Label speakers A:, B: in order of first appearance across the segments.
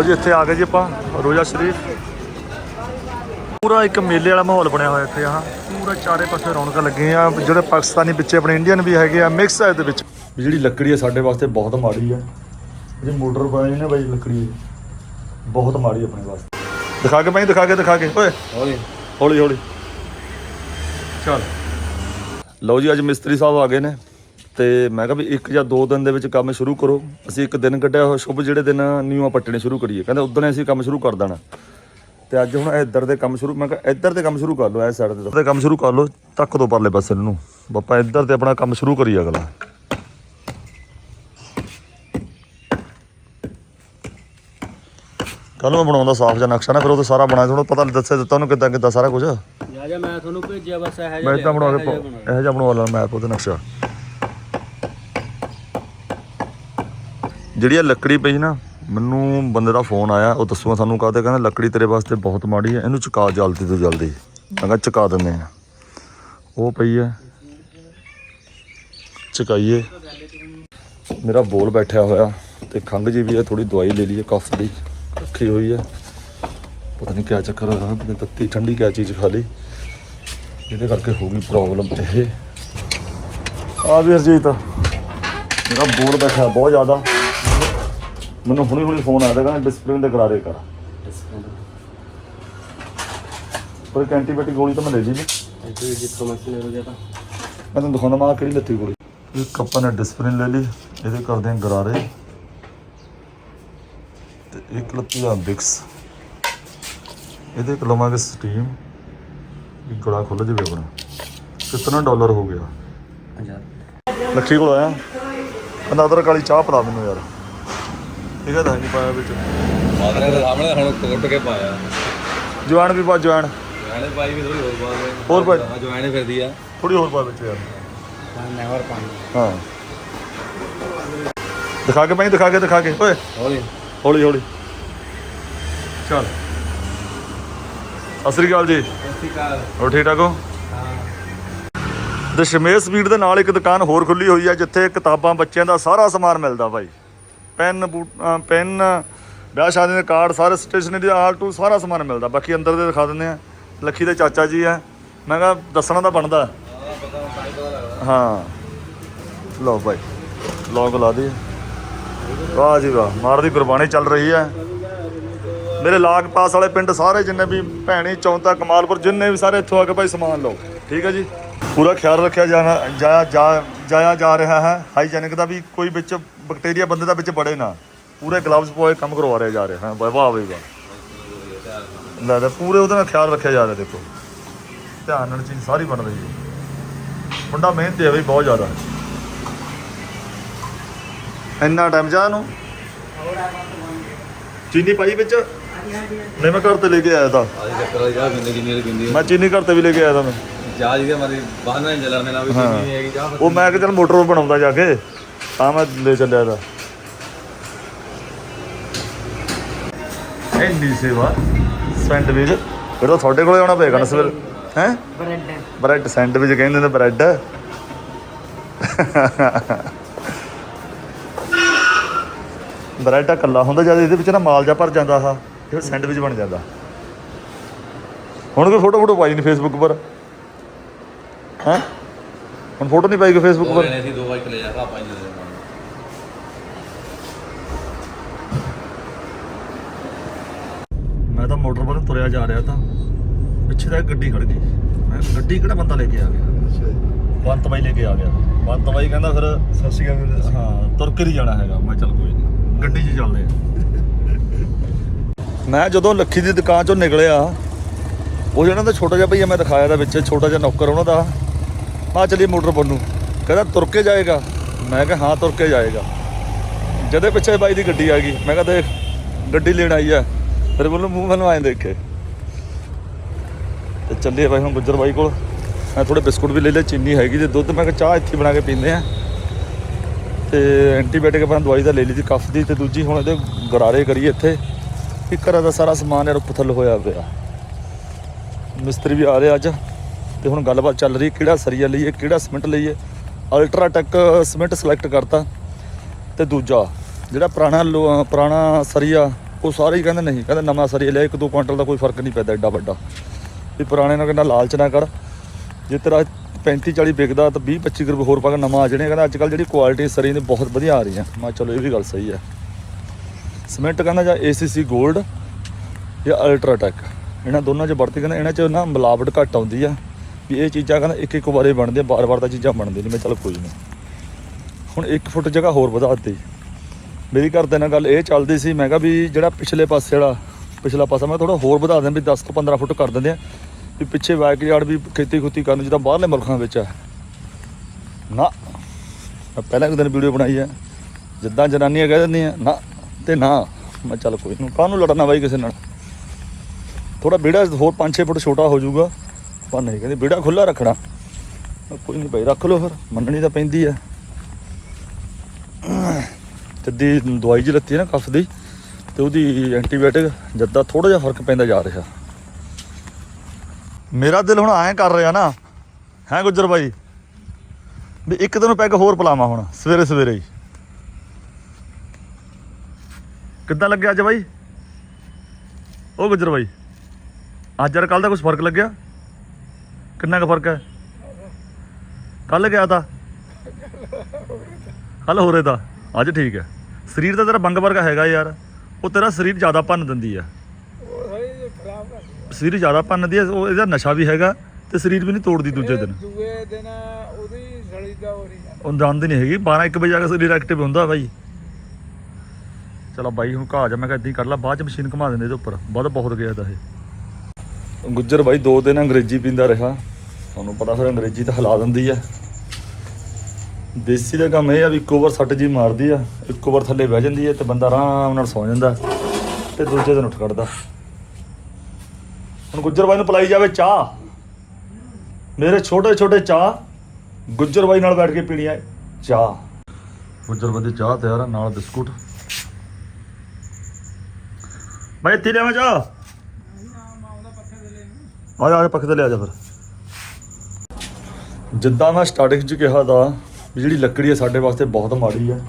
A: ਲਓ ਜੀ ਇੱਥੇ ਆ ਗਏ ਜੀ ਆਪਾਂ ਰੋਜ਼ਾ ਸ਼ਰੀਫ। ਪੂਰਾ ਇੱਕ ਮੇਲੇ ਵਾਲਾ ਮਾਹੌਲ ਬਣਿਆ ਹੋਇਆ ਇੱਥੇ ਆਹ ਪੂਰਾ ਚਾਰੇ ਪਾਸੇ ਰੌਣਕਾਂ ਲੱਗੀਆਂ ਆ ਜਿਹੜੇ ਪਾਕਿਸਤਾਨੀ ਬੱਚੇ ਆਪਣੇ ਇੰਡੀਅਨ ਵੀ ਹੈਗੇ ਆ ਮਿਕਸ ਹੈ ਇਹਦੇ ਵਿੱਚ। ਜਿਹੜੀ ਲੱਕੜੀ ਹੈ ਸਾਡੇ ਵਾਸਤੇ ਬਹੁਤ ਮਾੜੀ ਹੈ ਜਿਹੜੀ ਮੋਟਰ ਬਣੀ ਨੇ ਬਾਈ ਲੱਕੜੀ ਬਹੁਤ ਮਾੜੀ ਆਪਣੇ ਵਾਸਤੇ। ਦਿਖਾ ਕੇ ਬਾਈ ਦਿਖਾ ਕੇ ਦਿਖਾ ਕੇ। ਓਏ।
B: ਹੌਲੀ।
A: ਹੌਲੀ ਹੌਲੀ। ਚੱਲ। ਲਓ ਜੀ ਅੱਜ ਮਿਸਤਰੀ ਸਾਹਿਬ ਆ ਗਏ ਨੇ। ਤੇ ਮੈਂ ਕਿਹਾ ਵੀ ਇੱਕ ਜਾਂ ਦੋ ਦਿਨ ਦੇ ਵਿੱਚ ਕੰਮ ਸ਼ੁਰੂ ਕਰੋ। ਅਸੀਂ ਇੱਕ ਦਿਨ ਕੱਢਿਆ ਹੋਇਆ ਸ਼ੁਭ ਜਿਹੜੇ ਦਿਨ ਨਿਊਆਂ ਪੱਟਣੇ ਸ਼ੁਰੂ ਕਰੀਏ। ਕਹਿੰਦੇ ਉਦੋਂ ਅਸੀਂ ਕੰਮ ਸ਼ੁਰੂ ਕਰ ਦੇਣਾ। ਤੇ ਅੱਜ ਹੁਣ ਇੱਧਰ ਦੇ ਕੰਮ ਸ਼ੁਰੂ ਮੈਂ ਕਿਹਾ ਇੱਧਰ ਤੇ ਕੰਮ ਸ਼ੁਰੂ ਕਰ ਲਓ ਐ ਸਾਈਡ ਤੇ ਤੇ ਕੰਮ ਸ਼ੁਰੂ ਕਰ ਲਓ ਤੱਕ ਦੋ ਪਰਲੇ ਪਾਸੇ ਨੂੰ। ਬਾਪਾ ਇੱਧਰ ਤੇ ਆਪਣਾ ਕੰਮ ਸ਼ੁਰੂ ਕਰੀਏ ਅਗਲਾ। ਕੱਲ ਮੈਂ ਬਣਾਉਂਦਾ ਸਾਫ਼ ਜਿਹਾ ਨਕਸ਼ਾ ਨਾ ਫਿਰ ਉਹ ਤੇ ਸਾਰਾ ਬਣਾ ਤੁਹਾਨੂੰ ਪਤਾ ਦੱਸੇ ਦਿੱਤਾ ਉਹਨੂੰ ਕਿੱਦਾਂ ਕਿੱਦਾਂ ਸਾਰਾ ਕੁਝ
B: ਜਾ ਜਾ ਮੈਂ ਤੁਹਾਨੂੰ ਭੇਜਿਆ ਬਸ ਇਹ
A: ਮੈਂ ਇਦਾਂ ਬਣਾ ਕੇ ਇਹੋ ਜਿਹਾ ਬਣਵਾ ਲੈਣਾ ਮੈਪ ਉਹਦੇ ਨਕਸ਼ਾ। ਜਿਹੜੀ ਆ ਲੱਕੜੀ ਪਈ ਨਾ, ਮੈਨੂੰ ਬੰਦੇ ਦਾ ਫੋਨ ਆਇਆ, ਉਹ ਦੱਸੂਗਾ ਸਾਨੂੰ ਕਾਹਤੇ ਕਹਿੰਦਾ ਲੱਕੜੀ ਤੇਰੇ ਵਾਸਤੇ ਬਹੁਤ ਮਾੜੀ ਹੈ, ਇਹਨੂੰ ਚੁਕਾ ਜਲਦੀ ਤੋਂ ਜਲਦੀ। ਮੈਂ ਕਿਹਾ ਚੁਕਾ ਦਿੰਦੇ ਆ ਉਹ ਪਈ ਹੈ। ਚੁਕਾਈਏ। ਮੇਰਾ ਬੋਲ ਬੈਠਿਆ ਹੋਇਆ, ਤੇ ਖੰਘ ਜੀ ਵੀ ਹੈ ਥੋੜੀ ਦਵਾਈ ਲੈ ਲਈਏ ਕਫ ਦੀ। ਰੱਖੀ ਹੋਈ ਹੈ। ਪਤਾ ਨਹੀਂ ਕਿਆ ਚੱਕਰ ਹੋਇਆ ਪਤਾ ਤੱਤੀ ਠੰਡੀ ਕਿਆ ਚੀਜ਼ ਖਾ ਲਈ। ਇਹਦੇ ਕਰਕੇ ਹੋ ਗਈ ਪ੍ਰੋਬਲਮ ਇਹ। ਆ ਵੀ ਹਰਜੀਤ ਮੇਰਾ ਬੋਲ ਬੈਠਾ ਬਹੁਤ ਜ਼ਿਆਦਾ। ਮੈਨੂੰ ਹੁਣੀ ਹੁਣੀ ਫੋਨ ਆਇਆ ਕਹਿੰਦਾ ਡਿਸਪਲਿਨ ਦੇ ਕਰਾਰੇ ਕਰ। ਪਰ ਇੱਕ ਐਂਟੀਬਾਇਓਟਿਕ ਗੋਲੀ ਤਾਂ ਮੈਂ ਲੈ ਲਈ ਜੀ
B: ਜਿੱਥੋਂ ਮਸ਼ੀਨ ਹੋ ਜਾਤਾ
A: ਮੈਂ ਤੁਹਾਨੂੰ ਦਿਖਾਉਂਦਾ ਮੈਂ ਕਿਹੜੀ ਲੱਤੀ ਗੋਲੀ। ਇੱਕ ਆਪਾਂ ਨੇ ਡਿਸਪਲਿਨ ਲੈ ਲਈ ਇਹਦੇ ਕਰਦੇ ਹਾਂ ਗਰਾਰੇ। ਤੇ ਇੱਕ ਲੱਤੀ ਆ ਬਿਕਸ ਇਹਦੇ ਇੱਕ ਲਵਾਂਗੇ ਸਟੀਮ ਇੱਕ ਗਲਾ ਖੁੱਲ ਜਾਵੇ ਆਪਣਾ। ਕਿੰਨਾ ਡਾਲਰ ਹੋ ਗਿਆ?
B: 1000
A: ਲੱਖੀ ਕੋਲ ਆਇਆ। ਕਹਿੰਦਾ ਅਦਰਕ ਵਾਲੀ ਚਾਹ ਪਿਲਾ ਮੈਨੂੰ ਯਾਰ। ਇਹ ਕਹਿੰਦਾ ਨਹੀਂ ਪਾਇਆ ਵਿੱਚ।
B: ਮਾਦਰੇ ਦੇ ਸਾਹਮਣੇ ਹੁਣ ਕੁੱਟ ਕੇ ਪਾਇਆ।
A: ਜਵਾਨ ਵੀ ਪਾ ਜਵਾਨ।
B: ਜਵਾਨੇ ਪਾਈ ਵੀ ਥੋੜੀ ਹੋਰ ਬਾਤ
A: ਹੋਰ ਪਾ
B: ਜਵਾਨੇ ਫਿਰਦੀ ਆ।
A: ਥੋੜੀ ਹੋਰ ਪਾ ਵਿੱਚ ਯਾਰ।
B: ਨੈਵਰ ਪਾਣੀ
A: ਹਾਂ। ਦਿਖਾ ਕੇ ਭਾਈ ਦਿਖਾ ਕੇ ਦਿਖਾ ਕੇ। ਓਏ।
B: ਹੌਲੀ।
A: ਹੌਲੀ ਹੌਲੀ। ਚੱਲ। ਸਤਿ ਸ੍ਰੀ ਅਕਾਲ ਜੀ।
B: ਸਤਿਕਾਰ
A: ਹੋਰ ਠੀਕ ਠਾਕ ਹੋ? ਦਸ਼ਮੇਸ਼ ਸਪੀਡ ਦੇ ਨਾਲ ਇੱਕ ਦੁਕਾਨ ਹੋਰ ਖੁੱਲੀ ਹੋਈ ਹੈ ਜਿੱਥੇ ਕਿਤਾਬਾਂ ਬੱਚਿਆਂ ਦਾ ਸਾਰਾ ਸਮਾਨ ਮਿਲਦਾ ਭਾਈ। ਪੈਨ ਬੂਟ- ਅਹ ਪੈਨ, ਵਿਆਹ ਸ਼ਾਦੀ ਦੇ ਕਾਰਡ ਸਾਰੇ ਸਟੇਸ਼ਨਰੀ ਦਾ ਆਲ ਟੂ ਸਾਰਾ ਸਮਾਨ ਮਿਲਦਾ। ਬਾਕੀ ਅੰਦਰ ਦੇ ਦਿਖਾ ਦਿੰਦੇ ਆ। ਲੱਖੀ ਦੇ ਚਾਚਾ ਜੀ ਆ। ਮੈਂ ਕਿਹਾ ਦੱਸਣਾ ਤਾਂ ਬਣਦਾ। ਹਾਂ। ਲਓ ਭਾਈ ਲੌਗ ਲਾ ਦੇ ਵਾਹ ਜੀ ਵਾਹ। ਮਾਰ ਦੀ ਕੁਰਬਾਨੀ ਚੱਲ ਰਹੀ ਹੈ ਮੇਰੇ ਲਾਗ ਪਾਸ ਵਾਲੇ ਪਿੰਡ ਸਾਰੇ ਜਿੰਨੇ ਵੀ ਭੈਣੀ, ਚੌਂਤਾ, ਕਮਾਲਪੁਰ, ਜਿੰਨੇ ਵੀ ਸਾਰੇ ਇੱਥੋਂ ਆ ਕੇ ਭਾਈ ਸਮਾਨ ਲਓ। ਠੀਕ ਹੈ ਜੀ? ਪੂਰਾ ਖਿਆਲ ਰੱਖਿਆ ਜਾਣਾ ਜਾਇਆ ਜਾ ਜਾਇਆ ਜਾ ਰਿਹਾ ਹੈ। ਹਾਈਜੈਨਿਕ ਦਾ ਵੀ ਕੋਈ ਵਿੱਚ ਬੈਕਟੀਰੀਆ ਬੰਦੇ ਦਾ ਵਿੱਚ ਬੜੇ ਨਾ। ਪੂਰੇ ਗਲਵਜ਼ ਪੋਏ ਕੰਮ ਕਰਵਾ ਰਹੇ ਜਾ ਰਹੇ ਹਾਂ ਵਾਹ ਵਾਹ ਬਈ ਵਾਹ। ਲੈ ਲੈ ਪੂਰੇ ਉਹਦਾ ਨਾਲ ਖਿਆਲ ਰੱਖਿਆ ਜਾ ਰਿਹਾ ਦੇਖੋ। ਧਿਆਨ ਨਾਲ ਚੀਜ਼ ਸਾਰੀ ਬਣ ਰਹੀ ਹੈ। ਮੁੰਡਾ ਮਿਹਨਤੀ ਹੈ ਬਈ ਬਹੁਤ ਜ਼ਿਆਦਾ। ਇੰਨਾ ਟਾਈਮ ਜਾ ਨੂੰ ਚੀਨੀ ਪਾਈ ਵਿੱਚ? ਨਹੀਂ ਮੈਂ ਘਰ ਤੇ ਲੈ ਕੇ ਆਇਆ ਤਾਂ। ਮੈਂ ਚੀਨੀ ਘਰ ਤੇ ਵੀ ਲੈ ਕੇ ਆਇਆ ਤਾਂ ਮੈਂ।
B: ਚਾਹ ਜਿਹਦੇ ਮਾਰੀ ਬਾਹਰ ਨਾਲ ਜਲਣ ਨਾਲ ਵੀ। ਨਹੀਂ ਹੈਗੀ ਚਾਹ
A: ਉਹ ਮੈਂ ਕਿ ਚਲ ਮੋਟਰ ਬਣਾਉਂਦਾ ਜਾ ਕੇ। ਤਾਂ ਮੈਂ ਲੈ ਚੱਲਿਆ ਤਾਂ ਇੰਨੀ ਸੇਵਾ ਸੈਂਡਵਿਚ ਫਿਰ ਤਾਂ ਤੁਹਾਡੇ ਕੋਲੇ ਆਉਣਾ ਪਏਗਾ ਨਾ ਸਵੇਰ ਹੈ
C: ਬ੍ਰੈਡ
A: ਬ੍ਰੈਡ ਸੈਂਡਵਿਚ ਕਹਿੰਦੇ ਨੇ ਬ੍ਰੈਡ ਬ੍ਰੈਡ ਇਕੱਲਾ ਹੁੰਦਾ ਜਦ ਇਹਦੇ ਵਿੱਚ ਨਾ ਮਾਲ ਜਾ ਭਰ ਜਾਂਦਾ ਆ ਫਿਰ ਸੈਂਡਵਿਚ ਬਣ ਜਾਂਦਾ ਹੁਣ ਕੋਈ ਫੋਟੋ ਫੋਟੋ ਪਾਈ ਨਹੀਂ ਫੇਸਬੁੱਕ ਪਰ ਹੈ ਹੁਣ ਫੋਟੋ ਨਹੀਂ ਪਾਈ ਕੋਈ ਫੇਸਬੁੱਕ ਪਰ
B: ਲੈਣੇ ਸੀ ਦੋ ਵਾਰ ਲੈ ਜਾ ਆਪਾਂ ਇੰਜ ਦੇ
A: ਮੈਂ ਤਾਂ ਮੋਟਰ ਵੱਲ ਤੁਰਿਆ ਜਾ ਰਿਹਾ ਤਾਂ ਪਿੱਛੇ ਇੱਕ ਗੱਡੀ ਖੜ ਗਈ। ਮੈਂ ਗੱਡੀ ਕਿਹੜਾ ਬੰਦਾ ਲੈ ਕੇ ਆ ਗਿਆ? ਬੰਤ ਬਾਈ ਲੈ ਕੇ ਆ ਗਿਆ। ਬੰਤ ਬਾਈ ਕਹਿੰਦਾ ਫਿਰ ਸਤਿ ਸ਼੍ਰੀ ਅਕਾਲ ਹਾਂ ਤੁਰ ਕੇ ਹੀ ਜਾਣਾ ਹੈਗਾ। ਮੈਂ ਚੱਲ ਕੋਈ ਨਹੀਂ ਗੱਡੀ 'ਚ ਚੱਲਦੇ ਆ। ਮੈਂ ਜਦੋਂ ਲੱਖੀ ਦੀ ਦੁਕਾਨ ਚੋਂ ਨਿਕਲਿਆ ਉਹ ਜਿਹੜਾ ਦਾ ਛੋਟਾ ਜਿਹਾ ਭਈਆ ਮੈਂ ਦਿਖਾਇਆ ਦਾ ਵਿੱਚ ਛੋਟਾ ਜਿਹਾ ਨੌਕਰ ਉਹਨਾਂ ਦਾ ਆ ਚੱਲੀਏ ਮੋਟਰ ਪਰ ਨੂੰ। ਕਹਿੰਦਾ ਤੁਰ ਕੇ ਜਾਏਗਾ। ਮੈਂ ਕਿਹਾ ਹਾਂ ਤੁਰ ਕੇ ਜਾਏਗਾ। ਜਦੇ ਪਿੱਛੇ ਬਾਈ ਦੀ ਗੱਡੀ ਆ ਗਈ ਮੈਂ ਕਿਹਾ ਦੇਖ ਗੱਡੀ ਲੈਣ ਆਈ ਆ। ਫਿਰ ਬੋਲੂ ਮੂੰਹ ਮੈਨੂੰ ਆਏ ਦੇਖੇ ਤੇ ਚੱਲੀਏ ਬਾਈ ਹੁਣ ਗੁੱਜਰ ਬਾਈ ਕੋਲ। ਮੈਂ ਥੋੜੇ ਬਿਸਕੁਟ ਵੀ ਲੈ ਲਿਆ ਚੀਨੀ ਹੈਗੀ ਤੇ ਦੁੱਧ ਮੈਂ ਕਿਹਾ ਚਾਹ ਇੱਥੇ ਬਣਾ ਕੇ ਪੀਂਦੇ ਆ ਤੇ ਐਂਟੀਬਾਇਓਟਿਕ ਆਪਣਾ ਦਵਾਈ ਦਾ ਲੈ ਲਈ ਦੀ ਕਫ ਦੀ ਤੇ ਦੂਜੀ ਹੁਣ ਇਹਦੇ ਗਰਾਰੇ ਕਰੀਏ ਇੱਥੇ। ਕਿ ਘਰਾਂ ਦਾ ਸਾਰਾ ਸਮਾਨ ਯਾਰ ਪੁਥਲ ਹੋਇਆ ਪਿਆ। ਮਿਸਤਰੀ ਵੀ ਆ ਰਿਹਾ ਅੱਜ। ਤੇ ਹੁਣ ਗੱਲਬਾਤ ਚੱਲ ਰਹੀ, ਕਿਹੜਾ ਸਰੀਆ ਲਈਏ, ਕਿਹੜਾ ਸਿਮੈਂਟ ਲਈਏ। ਅਲਟਰਾਟੈਕ ਸਿਮੈਂਟ ਸਿਲੈਕਟ ਕਰਤਾ। ਤੇ ਦੂਜਾ, ਜਿਹੜਾ ਪੁਰਾਣਾ ਲੋ- ਪੁਰਾਣਾ ਸਰੀਆ ਉਹ ਸਾਰੇ ਹੀ ਕਹਿੰਦੇ ਨਹੀਂ, ਕਹਿੰਦੇ ਨਵਾਂ ਸਰੀ ਲਿਆ ਇੱਕ ਦੋ ਕੁਇੰਟਲ ਦਾ ਕੋਈ ਫ਼ਰਕ ਨਹੀਂ ਪੈਂਦਾ ਐਡਾ ਵੱਡਾ। ਵੀ ਪੁਰਾਣੇ ਨਾਲ ਕਹਿੰਦਾ ਲਾਲਚ ਨਾ ਕਰ। ਜੇ ਤੇਰਾ 35 40 ਵਿਕਦਾ ਤਾਂ 20 25 ਰੁਪਏ ਹੋਰ ਪਾ ਕੇ ਨਵਾਂ ਆ ਜਾਣੇ ਕਹਿੰਦਾ ਅੱਜ ਕੱਲ ਜਿਹੜੀ ਕੁਆਲਿਟੀ ਸਰੀ ਦੀ ਬਹੁਤ ਵਧੀਆ ਆ ਰਹੀ ਆ ਮੈਂ ਚਲੋ ਇਹ ਵੀ ਗੱਲ ਸਹੀ ਹੈ। ਸਿਮੈਂਟ ਕਹਿੰਦਾ ਜਾਂ ACC 골ਡ ਜਾਂ ਅਲਟਰਾਟੈਕ ਇਹਨਾਂ ਦੋਨਾਂ 'ਚ ਵਰਤੀ ਕਹਿੰਦਾ, ਇਹਨਾਂ 'ਚ ਨਾ ਮਿਲਾਵਟ ਘੱਟ ਆਉਂਦੀ ਆ। ਵੀ ਇਹ ਚੀਜ਼ਾਂ ਕਹਿੰਦਾ ਇੱਕ ਇੱਕ ਵਾਰੇ ਬਣਦੀਆਂ ਬਾਰ-ਬਾਰ ਤਾਂ ਚੀਜ਼ਾਂ ਬਣਦੀਆਂ ਨਹੀਂ। ਮੈਂ ਚੱਲ ਕੋਈ ਨਹੀਂ। ਹੁਣ 1 ਫੁੱਟ ਜਗ੍ਹਾ ਹੋਰ ਵਧਾ ਦਿੱਤੀ। ਮੇਰੀ ਘਰ ਦੇ ਨਾਲ ਗੱਲ ਇਹ ਚੱਲਦੀ ਸੀ, ਮੈਂ ਕਿਹਾ ਵੀ ਜਿਹੜਾ ਪਿਛਲੇ ਪਾਸੇ ਵਾਲਾ, ਪਿਛਲਾ ਪਾਸਾ, ਮੈਂ ਥੋੜਾ ਹੋਰ ਵਧਾ ਦਿੰਦਾ ਵੀ 10 ਤੋਂ 15 ਫੁੱਟ ਕਰ ਦਿੰਦੇ ਆ, ਵੀ ਪਿੱਛੇ ਬੈਕ ਯਾਰਡ ਵੀ ਖੇਤੀ ਖੁੱਤੀ ਕਰਨ ਜਿੱਦਾਂ ਬਾਹਰਲੇ ਮੁਲਕਾਂ ਵਿੱਚ ਆ। ਨਾ ਪਹਿਲਾਂ ਇੱਕ ਦਿਨ ਵੀਡੀਓ ਬਣਾਈ ਆ, ਜਿੱਦਾਂ ਜਨਾਨੀਆਂ ਕਹਿ ਦਿੰਦੀਆਂ, ਨਾ ਤੇ ਨਾ। ਮੈਂ ਚੱਲ ਕੋਈ ਨੂੰ ਕਾਹਨੂੰ ਲੜਨਾ ਬਾਈ ਕਿਸੇ ਨਾਲ। ਥੋੜਾ ਬੇੜਾ ਹੋਰ 5-6 ਫੁੱਟ ਛੋਟਾ ਹੋ ਜਾਊਗਾ, ਪਰ ਨਹੀਂ, ਕਹਿੰਦੇ ਵਿਹੜਾ ਖੁੱਲਾ ਰੱਖਣਾ। ਕੋਈ ਨਹੀਂ ਭਾਈ ਰੱਖ ਲਓ ਫਿਰ, ਮੰਨਣੀ ਤਾਂ ਪੈਂਦੀ ਆ। ਜੱਦੀ ਦਵਾਈ ਜੀ ਲੱਤੀ ਹੈ ਨਾ ਕਫ ਦੀ, ਤੇ ਉਹਦੀ ਐਂਟੀਬਾਇਓਟਿਕ ਜਦਾਂ ਥੋੜਾ ਜਿਹਾ ਫ਼ਰਕ ਪੈਂਦਾ ਜਾ ਰਿਹਾ। ਮੇਰਾ ਦਿਲ ਹੁਣ ਐਂ ਕਰ ਰਿਹਾ ਨਾ, ਹੈ ਗੁੱਜਰ ਬਾਈ? ਵੀ ਇੱਕ ਦਿਨ ਪੈਗ ਹੋਰ ਪਲਾਵਾਂ ਹੁਣ, ਸਵੇਰੇ ਸਵੇਰੇ ਹੀ। ਕਿੱਦਾਂ ਲੱਗਿਆ ਅੱਜ ਬਾਈ? ਉਹ ਗੁੱਜਰ ਬਾਈ, ਅੱਜ ਯਾਰ ਕੱਲ ਦਾ ਕੁਝ ਫ਼ਰਕ ਲੱਗਿਆ? ਕਿੰਨਾ ਕੁ ਫ਼ਰਕ ਹੈ? ਕੱਲ ਗਿਆ ਤਾਂ? ਕੱਲ ਹੋ ਰਿਹਾ ਤਾਂ? ਅੱਜ ਠੀਕ ਹੈ। ਸਰੀਰ ਤਾਂ ਤੇਰਾ ਬੰਗ ਵਰਗਾ ਹੈਗਾ ਯਾਰ। ਉਹ ਤੇਰਾ ਸਰੀਰ ਜ਼ਿਆਦਾ ਭੰਨ ਦਿੰਦੀ ਆ ਸਰੀਰ ਜ਼ਿਆਦਾ ਭੰਨਦੀ ਆ ਉਹ ਇਹਦਾ ਨਸ਼ਾ ਵੀ ਹੈਗਾ ਤੇ ਸਰੀਰ ਵੀ ਨਹੀਂ ਤੋੜਦੀ ਦੂਜੇ ਦਿਨ।
C: ਦੂਏ ਦਿਨ ਉਹਦੀ ਸੜੀ ਦਾ ਹੋ ਰਹੀ
A: ਉਹ ਦੰਦ ਨਹੀਂ ਹੈਗੀ 12 1 ਵਜੇ ਆ ਕੇ ਸਰੀਰ ਐਕਟਿਵ ਹੁੰਦਾ ਬਾਈ। ਚਲੋ ਬਾਈ ਹੁਣ ਘਾ ਜਾ ਮੈਂ ਕਿਹਾ ਹੀ ਕਰ ਲਾ ਬਾਅਦ ਚ ਮਸ਼ੀਨ ਘੁਮਾ ਦਿੰਦੇ ਇਹਦੇ ਉੱਪਰ। ਵੱਧ ਬਹੁਤ ਗਿਆ ਤਾਂ ਇਹ। ਗੁੱਜਰ ਬਾਈ ਦੋ ਦਿਨ ਅੰਗਰੇਜ਼ੀ ਪੀਂਦਾ ਰਿਹਾ। ਤੁਹਾਨੂੰ ਪਤਾ ਫਿਰ ਅੰਗਰੇਜ਼ੀ ਤਾਂ ਹਿਲਾ ਦਿੰਦੀ ਆ ਦੇਸੀ ਦਾ ਕੰਮ ਇਹ ਆ ਵੀ ਇੱਕੋ ਵਾਰ ਸੱਟ ਜੀ ਮਾਰਦੀ ਆ, ਇੱਕੋ ਵਾਰ ਥੱਲੇ ਬਹਿ ਜਾਂਦੀ ਆ ਤੇ ਬੰਦਾ ਆਰਾਮ ਨਾਲ ਸੌ ਜਾਂਦਾ ਤੇ ਦੂਜੇ ਦਿਨ ਉੱਠ ਖੜਦਾ। ਹੁਣ ਗੁੱਜਰ ਬਾਈ ਨੂੰ ਪਲਾਈ ਜਾਵੇ ਚਾਹ। ਮੇਰੇ ਛੋਟੇ ਛੋਟੇ ਚਾਹ, ਗੁੱਜਰ ਬਾਈ ਨਾਲ ਬੈਠ ਕੇ ਪੀਣੀ ਆ ਚਾਹ। ਗੁੱਜਰ ਬਾਈ ਦੀ ਚਾਹ ਤਿਆਰ ਆ, ਨਾਲ ਬਿਸਕੁਟ। ਬਾਈ ਇੱਥੇ ਲਿਆਵਾਂ ਚਾਹ? ਆ ਜਾ ਪੱਖੇ ਤੇ ਲਿਆ ਜਾ ਫਿਰ। ਜਿੱਦਾਂ ਮੈਂ ਸਟਾਰਟਿੰਗ 'ਚ ਕਿਹਾ ਦਾ ਵੀ ਜਿਹੜੀ ਲੱਕੜੀ ਹੈ ਸਾਡੇ ਵਾਸਤੇ ਬਹੁਤ ਮਾੜੀ ਹੈ।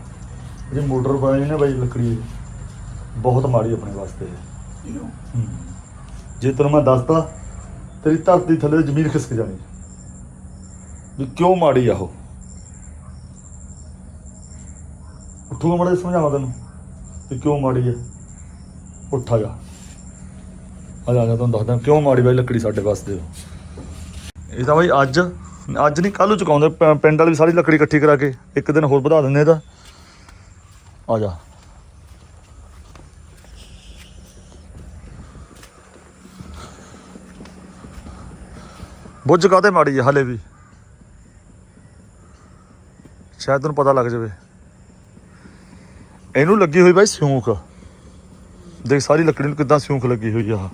A: ਜਿਹੜੀ ਮੋਟਰ ਪਾਈ ਨੇ ਬਾਈ ਲੱਕੜੀ ਬਹੁਤ ਮਾੜੀ ਆਪਣੇ ਵਾਸਤੇ ਹੂੰ। ਜੇ ਤੈਨੂੰ ਮੈਂ ਦੱਸਦਾ ਤੇਰੀ ਧਰਤੀ ਥੱਲੇ ਜ਼ਮੀਨ ਖਿਸਕ ਜਾਣੀ। ਵੀ ਕਿਉਂ ਮਾੜੀ ਆ ਉਹ? ਉੱਠੂਗਾ ਮੜਾ ਸਮਝਾਵਾਂ ਤੈਨੂੰ ਵੀ ਕਿਉਂ ਮਾੜੀ ਆ? ਉੱਠਾ ਜਾ। ਆ ਜਾ ਆ ਜਾ ਤੁਹਾਨੂੰ ਦੱਸਦਾ ਕਿਉਂ ਮਾੜੀ ਬਾਈ ਲੱਕੜੀ ਸਾਡੇ ਵਾਸਤੇ ਉਹ ਇਹ ਤਾਂ ਬਾਈ ਅੱਜ ਅੱਜ ਨਹੀਂ ਕੱਲ ਨੂੰ ਚੁਕਾਉਂਦੇ। ਪ- ਪਿੰਡ ਵਾਲੀ ਸਾਰੀ ਲੱਕੜੀ ਇਕੱਠੀ ਕਰਾ ਕੇ, ਇੱਕ ਦਿਨ ਹੋਰ ਵਧਾ ਦਿੰਦੇ ਇਹਦਾ। ਆ ਜਾ। ਬੁੱਝ ਕਾਤੇ ਮਾੜੀ ਹੈ ਹਲੇ ਵੀ। ਸ਼ਾਇਦ ਤੈਨੂੰ ਪਤਾ ਲੱਗ ਜਾਵੇ। ਇਹਨੂੰ ਲੱਗੀ ਹੋਈ ਬਾਈ ਸਿਉਂਖ। ਦੇਖ, ਸਾਰੀ ਲੱਕੜੀ ਨੂੰ ਕਿਦਾਂ ਸਿਉਂਖ ਲੱਗੀ ਹੋਈ ਆ।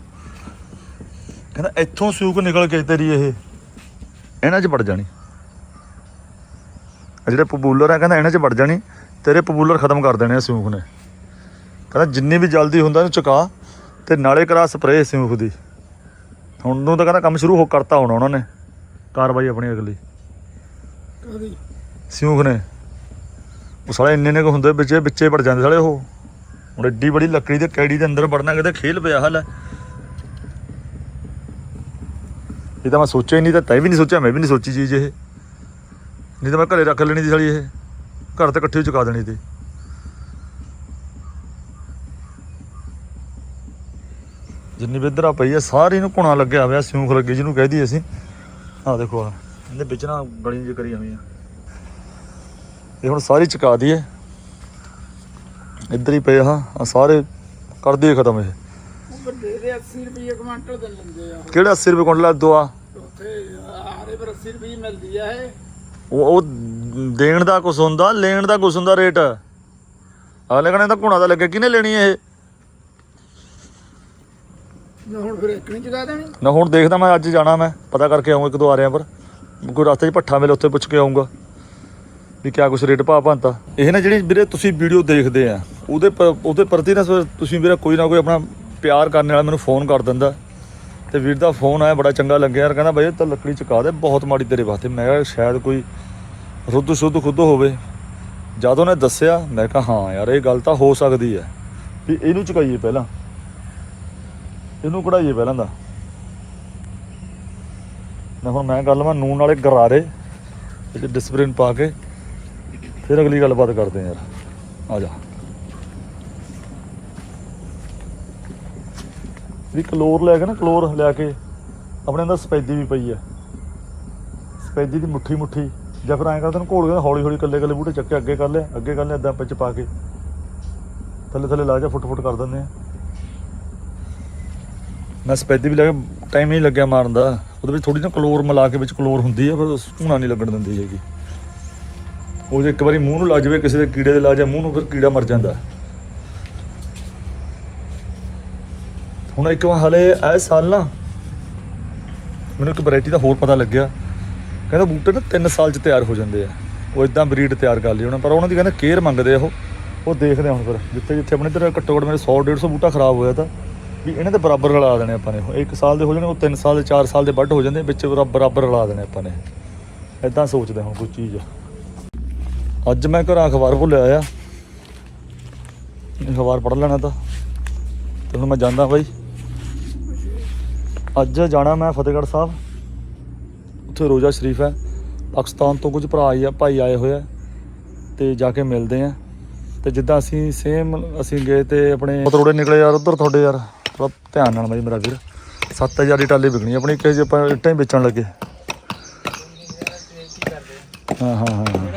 A: ਕਹਿੰਦਾ, ਇੱਥੋਂ ਸਿਉਂਖ ਨਿਕਲ ਕੇ ਤੇਰੀ ਇਹ ਇਹਨਾਂ 'ਚ ਵੜ ਜਾਣੀ। ਆ ਜਿਹੜੇ ਪਪੂਲਰ ਆ ਕਹਿੰਦਾ ਇਹਨਾਂ 'ਚ ਵੜ ਜਾਣੀ। ਤੇਰੇ ਪਪੂਲਰ ਖਤਮ ਕਰ ਦੇਣੇ ਆ ਸਿਉਂਖ ਨੇ। ਕਹਿੰਦਾ ਜਿੰਨੀ ਵੀ ਜਲਦੀ ਹੁੰਦਾ ਇਹਨੂੰ ਚੁਕਾ ਤੇ ਨਾਲੇ ਕਰਾ ਸਪਰੇਅ ਸਿਉਂਖ ਦੀ। ਹੁਣ ਨੂੰ ਤਾਂ ਕਹਿੰਦਾ ਕੰਮ ਸ਼ੁਰੂ ਹੋ ਕਰਤਾ ਹੋਣਾ ਉਹਨਾਂ ਨੇ। ਕਾਰਵਾਈ ਆਪਣੀ ਅਗਲੀ। ਸਿਉਂਖ ਨੇ। ਉਹ ਸਾਲੇ ਇੰਨੇ ਨੇ ਕੁ ਹੁੰਦੇ ਵਿੱਚੇ ਵਿੱਚੇ ਵੜ ਜਾਂਦੇ ਸਾਲੇ ਉਹ। ਹੁਣ ਏਡੀ ਬੜੀ ਲੱਕੜੀ ਦੇ ਕੈੜੀ ਦੇ ਅੰਦਰ ਵੜਨਾ ਕਿਤੇ ਖੇਲ ਪਿਆ ਹਲ। ਇਹ ਤਾਂ ਮੈਂ ਸੋਚਿਆ ਹੀ ਨਹੀਂ, ਤਾਂ ਤੈਂ ਵੀ ਨਹੀਂ ਸੋਚਿਆ, ਮੈਂ ਵੀ ਨਹੀਂ ਸੋਚੀ ਚੀਜ਼ ਇਹ। ਨਹੀਂ ਤਾਂ ਮੈਂ ਘਰੇ ਰੱਖ ਲੈਣੀ ਸੀ ਸਾਲੀ ਇਹ। ਘਰ ਤੇ ਇਕੱਠੇ ਚੁਕਾ ਦੇਣੀ ਸੀ। ਜਿੰਨੀ ਵੀ ਇੱਧਰ ਪਈ ਆ, ਸਾਰੀ ਨੂੰ ਘੁਣਾ ਲੱਗਿਆ ਹੋਇਆ, ਸਿਉਂਖ ਲੱਗੀ ਜਿਹਨੂੰ ਕਹਿ ਦਈਏ ਅਸੀਂ। ਆਹ ਦੇਖੋ ਆ ਇਹਦੇ ਵਿੱਚ ਨਾ ਗਲੀ ਜਿਹੀ ਕਰੀ ਜਾਂਦੀ ਆ ਇਹ ਹੁਣ ਸਾਰੀ ਚੁਕਾ ਦਈਏ। ਇੱਧਰ ਹੀ ਪਏ ਹਾਂ ਸਾਰੇ ਕਰ ਦਈਏ ਖਤਮ ਇਹ।
C: ਬੰਦੇ ਦੇ 80 ਰੁਪਏ ਕੁਆਂਟਲ ਦੇ ਲੈਂਦੇ ਆ।
A: ਕਿਹੜਾ 80 ਰੁਪਏ ਕੁਇੰਟਲ ਆ? ਦੁਆ
C: ਉੱਥੇ ਆਰੇ ਪਰ 80 ਰੁਪਏ ਮਿਲਦੀ ਆ ਇਹ।
A: ਉਹ ਉਹ ਦੇਣ ਦਾ ਕੁਛ ਹੁੰਦਾ ਲੈਣ ਦਾ ਕੁਛ ਹੁੰਦਾ ਰੇਟ? ਅਗਲੇ ਕਹਿੰਦੇ ਤਾਂ ਘੁਣਾ ਦਾ ਲੱਗੇ ਕਿਹਨੇ ਲੈਣੀ ਇਹ?
C: ਨਾ ਹੁਣ ਫਿਰ ਇੱਕ ਨਹੀਂ ਚੁਕਾ ਦੇਣੀ।
A: ਨਾ ਹੁਣ ਦੇਖਦਾ ਮੈਂ ਅੱਜ ਜਾਣਾ ਮੈਂ ਪਤਾ ਕਰਕੇ ਆਉਂਗਾ ਇੱਕ ਦੋ ਆ ਰਿਆਂ ਪਰ। ਕੋਈ ਰਸਤੇ 'ਚ ਭੱਠਾ ਮਿਲੇ ਉੱਥੇ ਪੁੱਛ ਕੇ ਆਉਂਗਾ ਵੀ ਕਿਆ ਕੁਛ ਰੇਟ ਭਾ ਭੰਤਾ ਇਹ ਨਾ ਜਿਹੜੀ ਵੀਰੇ ਤੁਸੀਂ ਵੀਡੀਓ ਦੇਖਦੇ ਆ ਉਹਦੇ ਉਹਦੇ ਪ੍ਰਤੀ ਨਾ ਤੁਸੀਂ ਵੀਰੇ ਕੋਈ ਨਾ ਕੋਈ ਆਪਣਾ ਪਿਆਰ ਕਰਨ ਵਾਲਾ ਮੈਨੂੰ ਫੋਨ ਕਰ ਦਿੰਦਾ। ਤੇ ਵੀਰ ਦਾ ਫੋਨ ਆਇਆ, ਬੜਾ ਚੰਗਾ ਲੱਗਿਆ। ਯਾਰ ਕਹਿੰਦਾ, ਬਾਈ ਤਾਂ ਲੱਕੜੀ ਚੁਕਾ ਦੇ, ਬਹੁਤ ਮਾੜੀ ਤੇਰੇ ਵਾਸਤੇ। ਮੈਂ ਕਿਹਾ, ਸ਼ਾਇਦ ਕੋਈ ਰੁੱਧ ਸ਼ੁੱਧ ਖੁੱਦ ਹੋਵੇ। ਜਦ ਉਹਨੇ ਦੱਸਿਆ, ਮੈਂ ਕਿਹਾ, ਹਾਂ ਯਾਰ, ਇਹ ਗੱਲ ਤਾਂ ਹੋ ਸਕਦੀ ਹੈ ਵੀ ਇਹਨੂੰ ਚੁਕਾਈਏ ਪਹਿਲਾਂ। ਇਹਨੂੰ ਕਢਾਈਏ ਪਹਿਲਾਂ ਦਾ ਨਾ ਹੁਣ ਮੈਂ ਗੱਲ ਮੈਂ ਨੂਨ ਵਾਲੇ ਗਰਾਰੇ ਇਹ ਡਿਸਪਲਿਨ ਪਾ ਕੇ, ਫਿਰ ਅਗਲੀ ਗੱਲਬਾਤ ਕਰਦੇ ਯਾਰ। ਆ ਜਾ। ਵੀ ਕਲੋਰ ਲੈ ਕੇ ਨਾ, ਕਲੋਰ ਲਿਆ ਕੇ ਆਪਣੇ ਅੰਦਰ ਸਪੈਦੀ ਵੀ ਪਈ ਹੈ ਸਪੈਦੀ ਦੀ ਮੁੱਠੀ ਮੁੱਠੀ। ਜਾਂ ਫਿਰ ਐਂ ਕਰਦੇ ਨੂੰ ਘੋਲ ਕੇ ਹੌਲੀ ਹੌਲੀ ਕੱਲੇ ਕੱਲੇ ਬੂਟੇ ਚੱਕ ਕੇ ਅੱਗੇ ਕਰ ਲਿਆ, ਅੱਗੇ ਕਰ ਲਿਆ ਇਦਾਂ ਵਿੱਚ ਪਾ ਕੇ। ਥੱਲੇ ਥੱਲੇ ਲਾ ਜਾ, ਫੁੱਟ ਫੁੱਟ ਕਰ ਦਿੰਦੇ ਆ। ਮੈਂ ਸਪੈਦੀ ਵੀ ਲੈ ਕੇ ਟਾਈਮ ਨਹੀਂ ਲੱਗਿਆ ਮਾਰਨ ਦਾ। ਉਹਦੇ ਵਿੱਚ ਥੋੜੀ ਨਾ ਕਲੋਰ ਮਿਲਾ ਕੇ ਵਿੱਚ ਕਲੋਰ ਹੁੰਦੀ ਹੈ ਫਿਰ ਧੂਣਾ ਨਹੀਂ ਲੱਗਣ ਦਿੰਦੀ ਹੈਗੀ। ਉਹ ਜੇ ਇੱਕ ਵਾਰੀ ਮੂੰਹ ਨੂੰ ਲੱਗ ਜਾਵੇ, ਕਿਸੇ ਦੇ ਕੀੜੇ ਦੇ ਲੱਗ ਜਾ ਮੂੰਹ ਨੂੰ ਫਿਰ ਕੀੜਾ ਮਰ ਜਾਂਦਾ। ਹੁਣ ਇੱਕ ਵਾਰ ਹਲੇ ਇਹ ਸਾਲ ਨਾ ਮੈਨੂੰ ਇੱਕ ਵੈਰਾਈਟੀ ਦਾ ਹੋਰ ਪਤਾ ਲੱਗਿਆ। ਕਹਿੰਦਾ ਬੂਟੇ ਨਾ 3 ਸਾਲ ਚ ਤਿਆਰ ਹੋ ਜਾਂਦੇ ਆ। ਉਹ ਇਦਾਂ ਬਰੀਡ ਤਿਆਰ ਕਰ ਲਈ ਉਹਨਾਂ ਪਰ ਉਹਨਾਂ ਦੀ ਕਹਿੰਦਾ ਕੇਅਰ ਮੰਗਦੇ ਆ ਉਹ। ਉਹ ਦੇਖਦੇ ਹੁਣ ਫਿਰ, ਜਿੱਥੇ ਜਿੱਥੇ ਆਪਣੇ ਇੱਧਰ ਘੱਟੋ ਘੱਟ ਮੇਰੇ 100 150 ਬੂਟਾ ਖਰਾਬ ਹੋਇਆ ਤਾਂ ਵੀ ਇਹਨਾਂ ਦੇ ਬਰਾਬਰ ਰਲਾ ਦੇਣੇ ਆਪਾਂ ਨੇ ਉਹ। ਇੱਕ ਸਾਲ ਦੇ ਹੋ ਜਾਣੇ ਉਹ 3 ਸਾਲ ਦੇ 4 ਸਾਲ ਦੇ ਵੱਢ ਹੋ ਜਾਂਦੇ, ਵਿੱਚ ਬਰਾ- ਬਰਾਬਰ ਰਲਾ ਦੇਣੇ ਆਪਾਂ ਨੇ। ਇਦਾਂ ਸੋਚਦੇ ਹੁਣ ਕੋਈ ਚੀਜ਼। ਅੱਜ ਮੈਂ ਘਰਾਂ ਅਖਬਾਰ ਭੁੱਲਿਆ ਆਇਆ ਅਖਬਾਰ ਪੜ੍ਹ ਲੈਣਾ ਤਾਂ। ਤੇ ਹੁਣ ਮੈਂ ਜਾਂਦਾ ਬਾਈ। ਅੱਜ ਜਾਣਾ ਮੈਂ ਫਤਿਹਗੜ੍ਹ ਸਾਹਿਬ। ਉੱਥੇ ਰੋਜ਼ਾ ਸ਼ਰੀਫ ਹੈ। ਪਾਕਿਸਤਾਨ ਤੋਂ ਕੁਝ ਭਰਾ ਆਏ ਆ, ਭਾਈ ਆਏ ਹੋਏ ਆ ਤੇ ਜਾ ਕੇ ਮਿਲਦੇ ਆ। ਤੇ ਜਿੱਦਾਂ ਅਸੀਂ ਸੇਮ ਅਸੀਂ ਗਏ ਤੇ ਆਪਣੇ ਮਤਰੋੜੇ ਨਿਕਲੇ ਯਾਰ, ਉਧਰ ਤੁਹਾਡੇ ਯਾਰ। ਥੋੜਾ ਧਿਆਨ ਨਾਲ ਬਾਈ ਮੇਰਾ ਵੀਰ। 7000 ਦੀ ਟਾਲੀ ਵਿਕਣੀ ਆਪਣੀ ਕਿ ਜੇ ਆਪਾਂ ਇੱਟਾਂ ਹੀ ਵੇਚਣ ਲੱਗੇ। ਹਾਂ ਹਾਂ ਹਾਂ ਹਾਂ।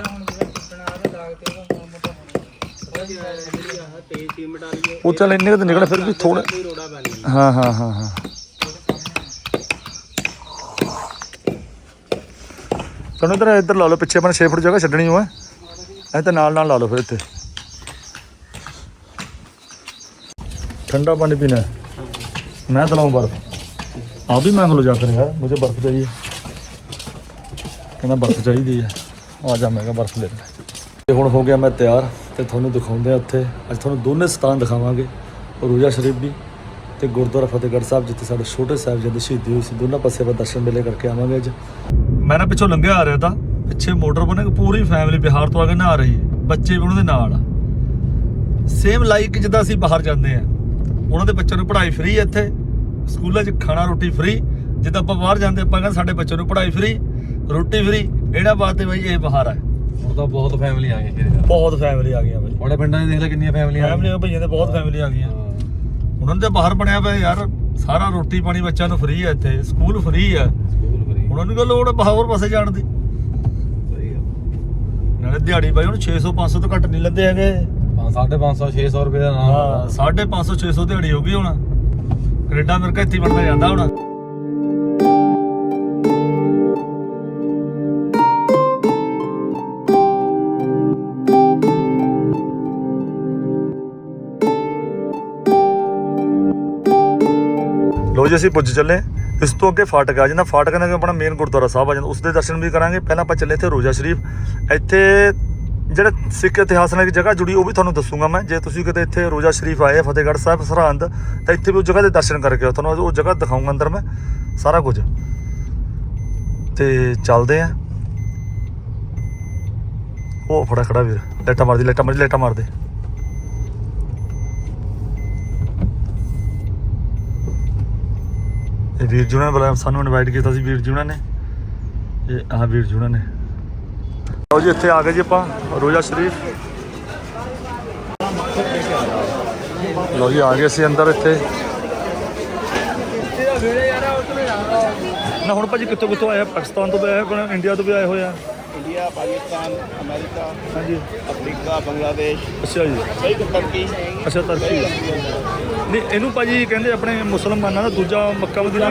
A: ਉਹ ਚੱਲ ਇੰਨੇ ਕੁ ਤਾਂ ਨਿਕਲੇ, ਫਿਰ ਵੀ ਥੋੜੇ ਹਾਂ ਹਾਂ ਹਾਂ ਹਾਂ। ਤੁਹਾਨੂੰ ਇਧਰ ਇਧਰ ਲਾ ਲਓ, ਪਿੱਛੇ ਆਪਣਾ 6 ਫੁੱਟ ਜਗ੍ਹਾ ਛੱਡਣੀ ਹੋਵੇ। ਐ ਤਾਂ ਨਾਲ ਨਾਲ ਲਾ ਲਓ ਫਿਰ ਇੱਥੇ। ਠੰਡਾ ਪਾਣੀ ਪੀਣਾ ਮੈਂ ਤਾਂ ਲਾਉਂ ਬਰਫ। ਆਪ ਵੀ ਮੈਂ ਲਓ ਜਾ ਕਰ ਯਾਰ ਮੈਨੂੰ ਬਰਫ ਹੈ। ਕਹਿੰਦਾ ਬਰਫ ਚਾਹੀਦੀ ਹੈ। ਆ ਜਾ, ਮੈਂ ਕਿਹਾ ਬਰਫ ਲੈ ਲੈ। ਤੇ ਹੁਣ ਹੋ ਗਿਆ ਮੈਂ ਤਿਆਰ, ਤੇ ਤੁਹਾਨੂੰ ਦਿਖਾਉਂਦੇ ਆ ਉੱਥੇ। ਅੱਜ ਤੁਹਾਨੂੰ ਦੋਨੇ ਸਥਾਨ ਦਿਖਾਵਾਂਗੇ, ਰੋਜ਼ਾ ਸ਼ਰੀਫ ਵੀ ਤੇ ਗੁਰਦੁਆਰਾ ਫਤਿਹਗੜ੍ਹ ਸਾਹਿਬ, ਜਿੱਥੇ ਸਾਡੇ ਛੋਟੇ ਸਾਹਿਬ ਜਦ ਸ਼ਹੀਦੀ ਹੋਏ ਸੀ। ਦੋਨਾਂ ਪਾਸੇ ਆਪਾਂ ਦਰਸ਼ਨ ਮੇਲੇ ਕਰਕੇ ਆਵਾਂਗੇ ਅੱਜ। ਮੈਂ ਨਾ ਪਿੱਛੋਂ ਲੰਘਿਆ ਆ ਰਿਹਾ ਤਾਂ ਪਿੱਛੇ ਮੋਟਰ ਬਣੇ ਪੂਰੀ ਫੈਮਿਲੀ ਬਿਹਾਰ ਤੋਂ ਆ ਕੇ ਨਹਾ ਰਹੀ ਹੈ ਬੱਚੇ ਵੀ ਉਹਨਾਂ ਦੇ ਨਾਲ ਆ। ਸੇਮ ਲਾਈਕ ਜਿੱਦਾਂ ਅਸੀਂ ਬਾਹਰ ਜਾਂਦੇ ਆ ਉਹਨਾਂ ਦੇ ਬੱਚਿਆਂ ਨੂੰ ਪੜ੍ਹਾਈ ਫ੍ਰੀ ਹੈ ਇੱਥੇ। ਸਕੂਲਾਂ 'ਚ ਖਾਣਾ ਰੋਟੀ ਫ੍ਰੀ ਜਿੱਦਾਂ ਆਪਾਂ ਬਾਹਰ ਜਾਂਦੇ ਆਪਾਂ ਕਹਿੰਦੇ ਸਾਡੇ ਬੱਚਿਆਂ ਨੂੰ ਪੜ੍ਹਾਈ ਫ੍ਰੀ ਰੋਟੀ ਫ੍ਰੀ ਇਹਨਾਂ ਬਾਤੇ ਬਈ ਇਹ ਬਾਹਰ ਹੈ
B: ਹੁਣ ਤਾਂ ਬਹੁਤ ਫੈਮਿਲੀ ਆ ਗਈ ਫਿਰ।
A: ਬਹੁਤ ਫੈਮਿਲੀ ਆ ਗਈਆਂ ਬਈ।
B: ਬੜੇ ਪਿੰਡਾਂ 'ਚ ਦੇਖ ਲੈ ਕਿੰਨੀਆਂ ਫੈਮਲੀਆਂ
A: ਫੈਮਲੀ ਭਈਆਂ ਦੇ ਬਹੁਤ ਫੈਮਿਲੀ ਆ ਗਈਆਂ। ਉਹਨਾਂ ਦੇ ਬਾਹਰ ਬਣਿਆ ਪਿਆ ਯਾਰ ਸਾਰਾ ਰੋਟੀ ਪਾਣੀ ਬੱਚਿਆਂ ਨੂੰ ਫ੍ਰੀ ਹੈ ਇੱਥੇ। ਸਕੂਲ ਫ੍ਰੀ ਹੈ ਉਹਨਾਂ ਨੂੰ ਕੋਈ ਲੋੜ ਹੈ ਬਾਹਰ ਪਾਸੇ ਜਾਣ ਦੀ। ਨਾਲੇ ਦਿਹਾੜੀ ਬਾਈ ਹੁਣ 600 500 ਤੋਂ ਘੱਟ ਨਹੀਂ ਲੈਂਦੇ ਹੈਗੇ।
B: 550 600 ਰੁਪਏ ਦਾ ਨਾਮ।
A: ਹਾਂ 550 600 ਦਿਹਾੜੀ ਹੋ ਗਈ ਹੁਣ। ਕੈਨੇਡਾ ਅਮਰੀਕਾ ਇੱਥੇ ਬਣਦਾ ਜਾਂਦਾ ਹੁਣ। ਲੋ ਜੀ ਅਸੀਂ ਪੁੱਜ ਚੱਲੇ। ਇਸ ਤੋਂ ਅੱਗੇ ਫਾਟਕ ਆ ਜਾਂਦਾ ਫਾਟਕ ਨਾਲ ਆਪਣਾ ਮੇਨ ਗੁਰਦੁਆਰਾ ਸਾਹਿਬ ਆ ਜਾਂਦਾ ਉਸ ਦੇ ਦਰਸ਼ਨ ਵੀ ਕਰਾਂਗੇ। ਪਹਿਲਾਂ ਆਪਾਂ ਚੱਲੇ ਇੱਥੇ ਰੋਜ਼ਾ ਸ਼ਰੀਫ। ਇੱਥੇ ਜਿਹੜਾ ਸਿੱਖ ਇਤਿਹਾਸ ਨਾਲ ਇੱਕ ਜਗ੍ਹਾ ਜੁੜੀ, ਉਹ ਵੀ ਤੁਹਾਨੂੰ ਦੱਸੂਗਾ ਮੈਂ। ਜੇ ਤੁਸੀਂ ਕਿਤੇ ਇੱਥੇ ਰੋਜ਼ਾ ਸ਼ਰੀਫ ਆਏ ਫਤਿਹਗੜ੍ਹ ਸਾਹਿਬ, ਸਰਹੰਦ, ਤਾਂ ਇੱਥੇ ਵੀ ਉਹ ਜਗ੍ਹਾ ਦੇ ਦਰਸ਼ਨ ਕਰਕੇ ਤੁਹਾਨੂੰ ਉਹ ਜਗ੍ਹਾ ਦਿਖਾਉਂਗਾ ਅੰਦਰ ਮੈਂ, ਸਾਰਾ ਕੁਝ। ਤੇ ਚੱਲਦੇ ਆ। ਉਹ ਫੜਾ ਖੜਾ ਵੀਰ। ਲੈਟਾ ਮਾਰਦੀ ਲੈਟਾ ਮਾਰਦੀ ਲੈਟਾ ਮਾਰਦੇ ਇਹ ਵੀਰ ਜੀ ਉਹਨਾਂ ਨੇ ਬੁਲਾਇਆ, ਸਾਨੂੰ ਇਨਵਾਈਟ ਕੀਤਾ ਸੀ ਵੀਰ ਜੀ ਉਹਨਾਂ ਨੇ। ਇਹ ਆਹ ਵੀਰ ਜੀ ਉਹਨਾਂ ਨੇ। ਲਓ ਜੀ, ਇੱਥੇ ਆ ਗਏ ਜੀ ਆਪਾਂ, ਰੋਜ਼ਾ ਸ਼ਰੀਫ। ਲਓ ਜੀ, ਆ ਗਏ ਅਸੀਂ ਅੰਦਰ ਇੱਥੇ। ਨਾ ਹੁਣ ਭਾਜੀ ਕਿੱਥੋਂ ਕਿੱਥੋਂ ਆਏ ਪਾਕਿਸਤਾਨ ਤੋਂ ਵੀ ਆਏ ਹੋਏ ਇੰਡੀਆ ਤੋਂ ਵੀ ਆਏ ਹੋਏ
C: ਇੰਡੀਆ ਪਾਕਿਸਤਾਨ ਅਮਰੀਕਾ
A: ਹਾਂਜੀ।
C: ਅਫਰੀਕਾ ਬੰਗਲਾਦੇਸ਼।
A: ਅੱਛਾ ਜੀ।
C: ਕਈ ਕੰਟਰੀ
A: ਅੱਛਾ ਤੁਰਕੀ। ਨਹੀਂ ਇਹਨੂੰ ਭਾਜੀ ਕਹਿੰਦੇ ਆਪਣੇ ਮੁਸਲਮਾਨਾਂ ਦਾ ਦੂਜਾ ਮੱਕਾ ਮਦੀਨਾ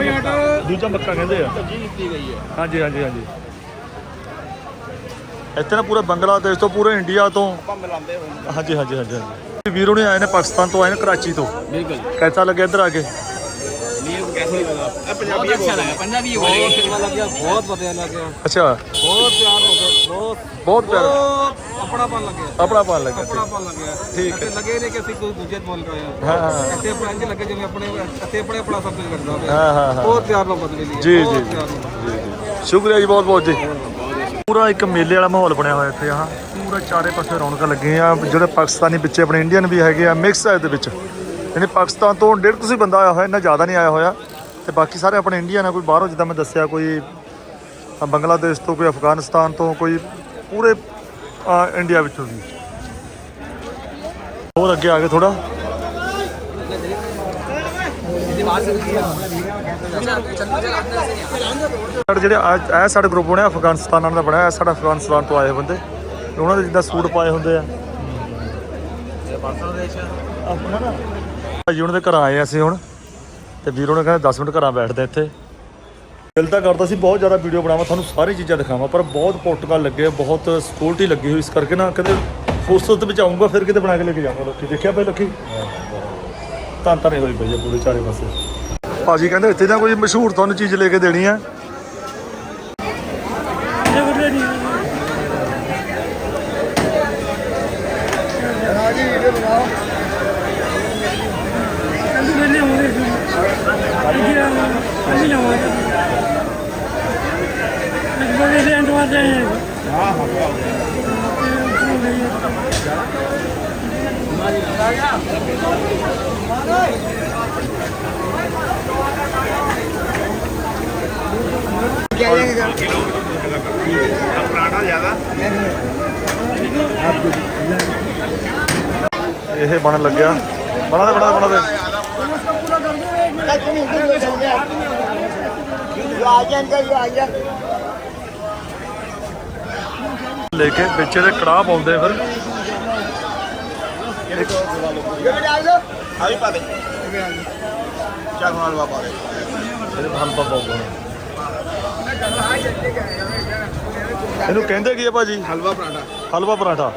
A: ਦੂਜਾ ਮੱਕਾ ਕਹਿੰਦੇ ਆ।
C: ਜੀ ਦਿੱਤੀ ਗਈ ਹੈ।
A: ਹਾਂਜੀ ਹਾਂਜੀ ਹਾਂਜੀ। ਇੱਥੇ ਪੂਰਾ ਬੰਗਲਾਦੇਸ਼ ਤੋਂ ਪੂਰੇ ਇੰਡੀਆ ਤੋਂ।
C: ਆਪਾਂ ਮਿਲਾਉਂਦੇ ਹੋਏ।
A: ਹਾਂਜੀ ਹਾਂਜੀ ਹਾਂਜੀ ਵੀਰੋ ਨੇ ਆਏ ਨੇ ਪਾਕਿਸਤਾਨ ਤੋਂ ਆਏ ਨੇ ਕਰਾਚੀ ਤੋਂ।
C: ਬਿਲਕੁਲ।
A: ਕਿਹਦਾ ਲੱਗਿਆ ਇੱਧਰ ਆ ਕੇ?
C: कैसे लगा अब पंजाबी अच्छा लगा पंजाबी
B: ਬਹੁਤ ਚੰਗਾ ਲੱਗਿਆ ਬਹੁਤ ਵਧੀਆ ਲੱਗਿਆ
A: ਅੱਛਾ
B: ਬਹੁਤ ਪਿਆਰ ਹੋ ਗਿਆ ਬਹੁਤ
A: ਬਹੁਤ ਪਿਆਰਾ
B: ਬਹੁਤ ਆਪਣਾਪਨ ਲੱਗਿਆ
A: ਆਪਣਾ ਪਾਣ ਲੱਗਾ ਤੇ
B: ਆਪਣਾਪਨ ਲੱਗਿਆ
A: ਠੀਕ ਹੈ।
B: ਇੱਥੇ ਲੱਗੇ ਨਹੀਂ ਕਿ ਅਸੀਂ ਕੋਈ ਦੂਜੇ ਤੋਂ ਬੋਲ ਰਹੇ
A: ਹਾਂ
B: ਹਾਂ
A: ਹਾਂ
B: ਇੱਥੇ ਆਪਾਂ ਇੰਜ ਲੱਗੇ ਜਿਵੇਂ ਆਪਣੇ ਇੱਥੇ ਆਪਣੇ ਆਪਣਾ ਸਭ ਕੁਝ ਕਰਦਾ ਹੋਵੇ
A: ਹਾਂ ਹਾਂ ਹਾਂ
B: ਬਹੁਤ ਪਿਆਰ ਨਾਲ ਬਦਲੇ ਲਈ
A: ਜੀ, ਜੀ,
B: ਬਹੁਤ
A: ਜੀ।
B: ਪਿਆਰ ਨਾਲ
A: ਜੀ ਜੀ ਸ਼ੁਕਰੀਆ ਜੀ ਬਹੁਤ ਬਹੁਤ ਜੀ ਪੂਰਾ ਇੱਕ ਮੇਲੇ ਵਾਲਾ ਮਾਹੌਲ ਬਣਿਆ ਹੋਇਆ ਇੱਥੇ ਆਹ ਪੂਰਾ ਚਾਰੇ ਪਾਸੇ ਰੌਣਕਾਂ ਲੱਗੀਆਂ ਆ ਜਿਹੜੇ ਪਾਕਿਸਤਾਨੀ ਬੱਚੇ ਆਪਣੇ ਇੰਡੀਅਨ ਵੀ ਹੈਗੇ ਆ ਮਿਕਸ ਹੈ ਇਹਦੇ ਵਿੱਚ ਯਾਨੀ ਪਾਕਿਸਤਾਨ ਤੋਂ 150 ਬੰਦਾ ਆਇਆ ਹੋਇਆ ਇੰਨਾ ਜ਼ਿਆਦਾ ਨਹੀਂ ਆਇਆ ਹੋਇਆ ਤੇ ਬਾਕੀ ਸਾਰੇ ਆਪਣੇ ਇੰਡੀਅਨ ਆ ਕੋਈ ਬਾਹਰੋਂ ਜਿੱਦਾਂ ਮੈਂ ਦੱਸਿਆ ਕੋਈ ਬੰਗਲਾਦੇਸ਼ ਤੋਂ ਕੋਈ ਅਫਗਾਨਿਸਤਾਨ ਤੋਂ ਕੋਈ ਪੂਰੇ ਇੰਡੀਆ ਵਿੱਚੋਂ ਵੀ। ਹੋਰ ਅੱਗੇ ਆ ਗਏ ਥੋੜਾ ਸਾਡੇ ਜਿਹੜੇ ਇਹ ਸਾਡਾ ਗਰੁੱਪ ਬਣਿਆ ਅਫਗਾਨਿਸਤਾਨ ਨਾਲ ਦਾ ਬਣਿਆ ਇਹ ਸਾਡਾ ਅਫਗਾਨਿਸਤਾਨ ਤੋਂ ਆਏ ਬੰਦੇ। ਉਹਨਾਂ ਦੇ ਜਿੱਦਾਂ ਸੂਟ ਪਾਏ ਹੁੰਦੇ ਆ। ਆਪਣਾ ਨਾ ਉਹਨਾਂ ਦੇ। ਘਰ ਆਏ ਅਸੀਂ ਹੁਣ। ਤੇ ਵੀਰੋ ਨੇ ਕਹਿੰਦੇ 10 ਮਿੰਟ ਘਰਾਂ ਬੈਠਦੇ ਇੱਥੇ। ਦਿਲ ਤਾਂ ਕਰਦਾ ਸੀ ਬਹੁਤ ਜ਼ਿਆਦਾ ਵੀਡੀਓ ਬਣਾਵਾਂ, ਤੁਹਾਨੂੰ ਸਾਰੀ ਚੀਜ਼ਾਂ ਦਿਖਾਵਾਂ, ਪਰ ਬਹੁਤ ਪੋਰਟੁਗਲ ਲੱਗੇ, ਬਹੁਤ ਸਿਕਿਉਰਿਟੀ ਲੱਗੀ ਹੋਈ ਇਸ ਕਰਕੇ ਨਾ ਕਹਿੰਦੇ ਫੁਰਸਤ ਵਿੱਚ ਆਉਂਗਾ ਫਿਰ ਕਿਤੇ ਬਣਾ ਕੇ ਲੈ ਕੇ ਜਾਵਾਂਗਾ ਲੋਕੀ। ਦੇਖਿਆ ਭਾਈ ਲੋਕੀ? ਤਾਂ ਤਾਂ ਨਹੀਂ ਹੋਈ ਪਈ ਪੂਰੇ ਚਾਰੇ ਪਾਸੇ। ਭਾਜੀ ਕਹਿੰਦੇ ਇੱਥੇ ਤਾਂ ਕੋਈ ਮਸ਼ਹੂਰ ਤੁਹਾਨੂੰ ਚੀਜ਼ ਲੈ ਕੇ ਦੇਣੀ ਆ। ਇਹ ਬਣ ਲੱਗਿਆ। ਬਣਾ ਦੇ ਬਣਾ ਦੇ ਬਣਾ ਦੇ। ਲੈ ਕੇ ਵਿੱਚ ਦੇ ਕੜਾਹ ਪਾਉਂਦੇ ਫਿਰ।
D: ਆ ਵੀ ਪਾ ਦੇ ਚੱਲ ਨਾਲ ਬਾਬਾ
A: ਦੇ ਇਹ ਹਲਵਾ ਪਾਉਂਦੇ। ਇਹਨੂੰ ਕਹਿੰਦੇ ਕੀ ਆ ਭਾਜੀ?
D: ਹਲਵਾ ਪਰਾਂਠਾ।
A: ਹਲਵਾ ਪਰਾਂਠਾ।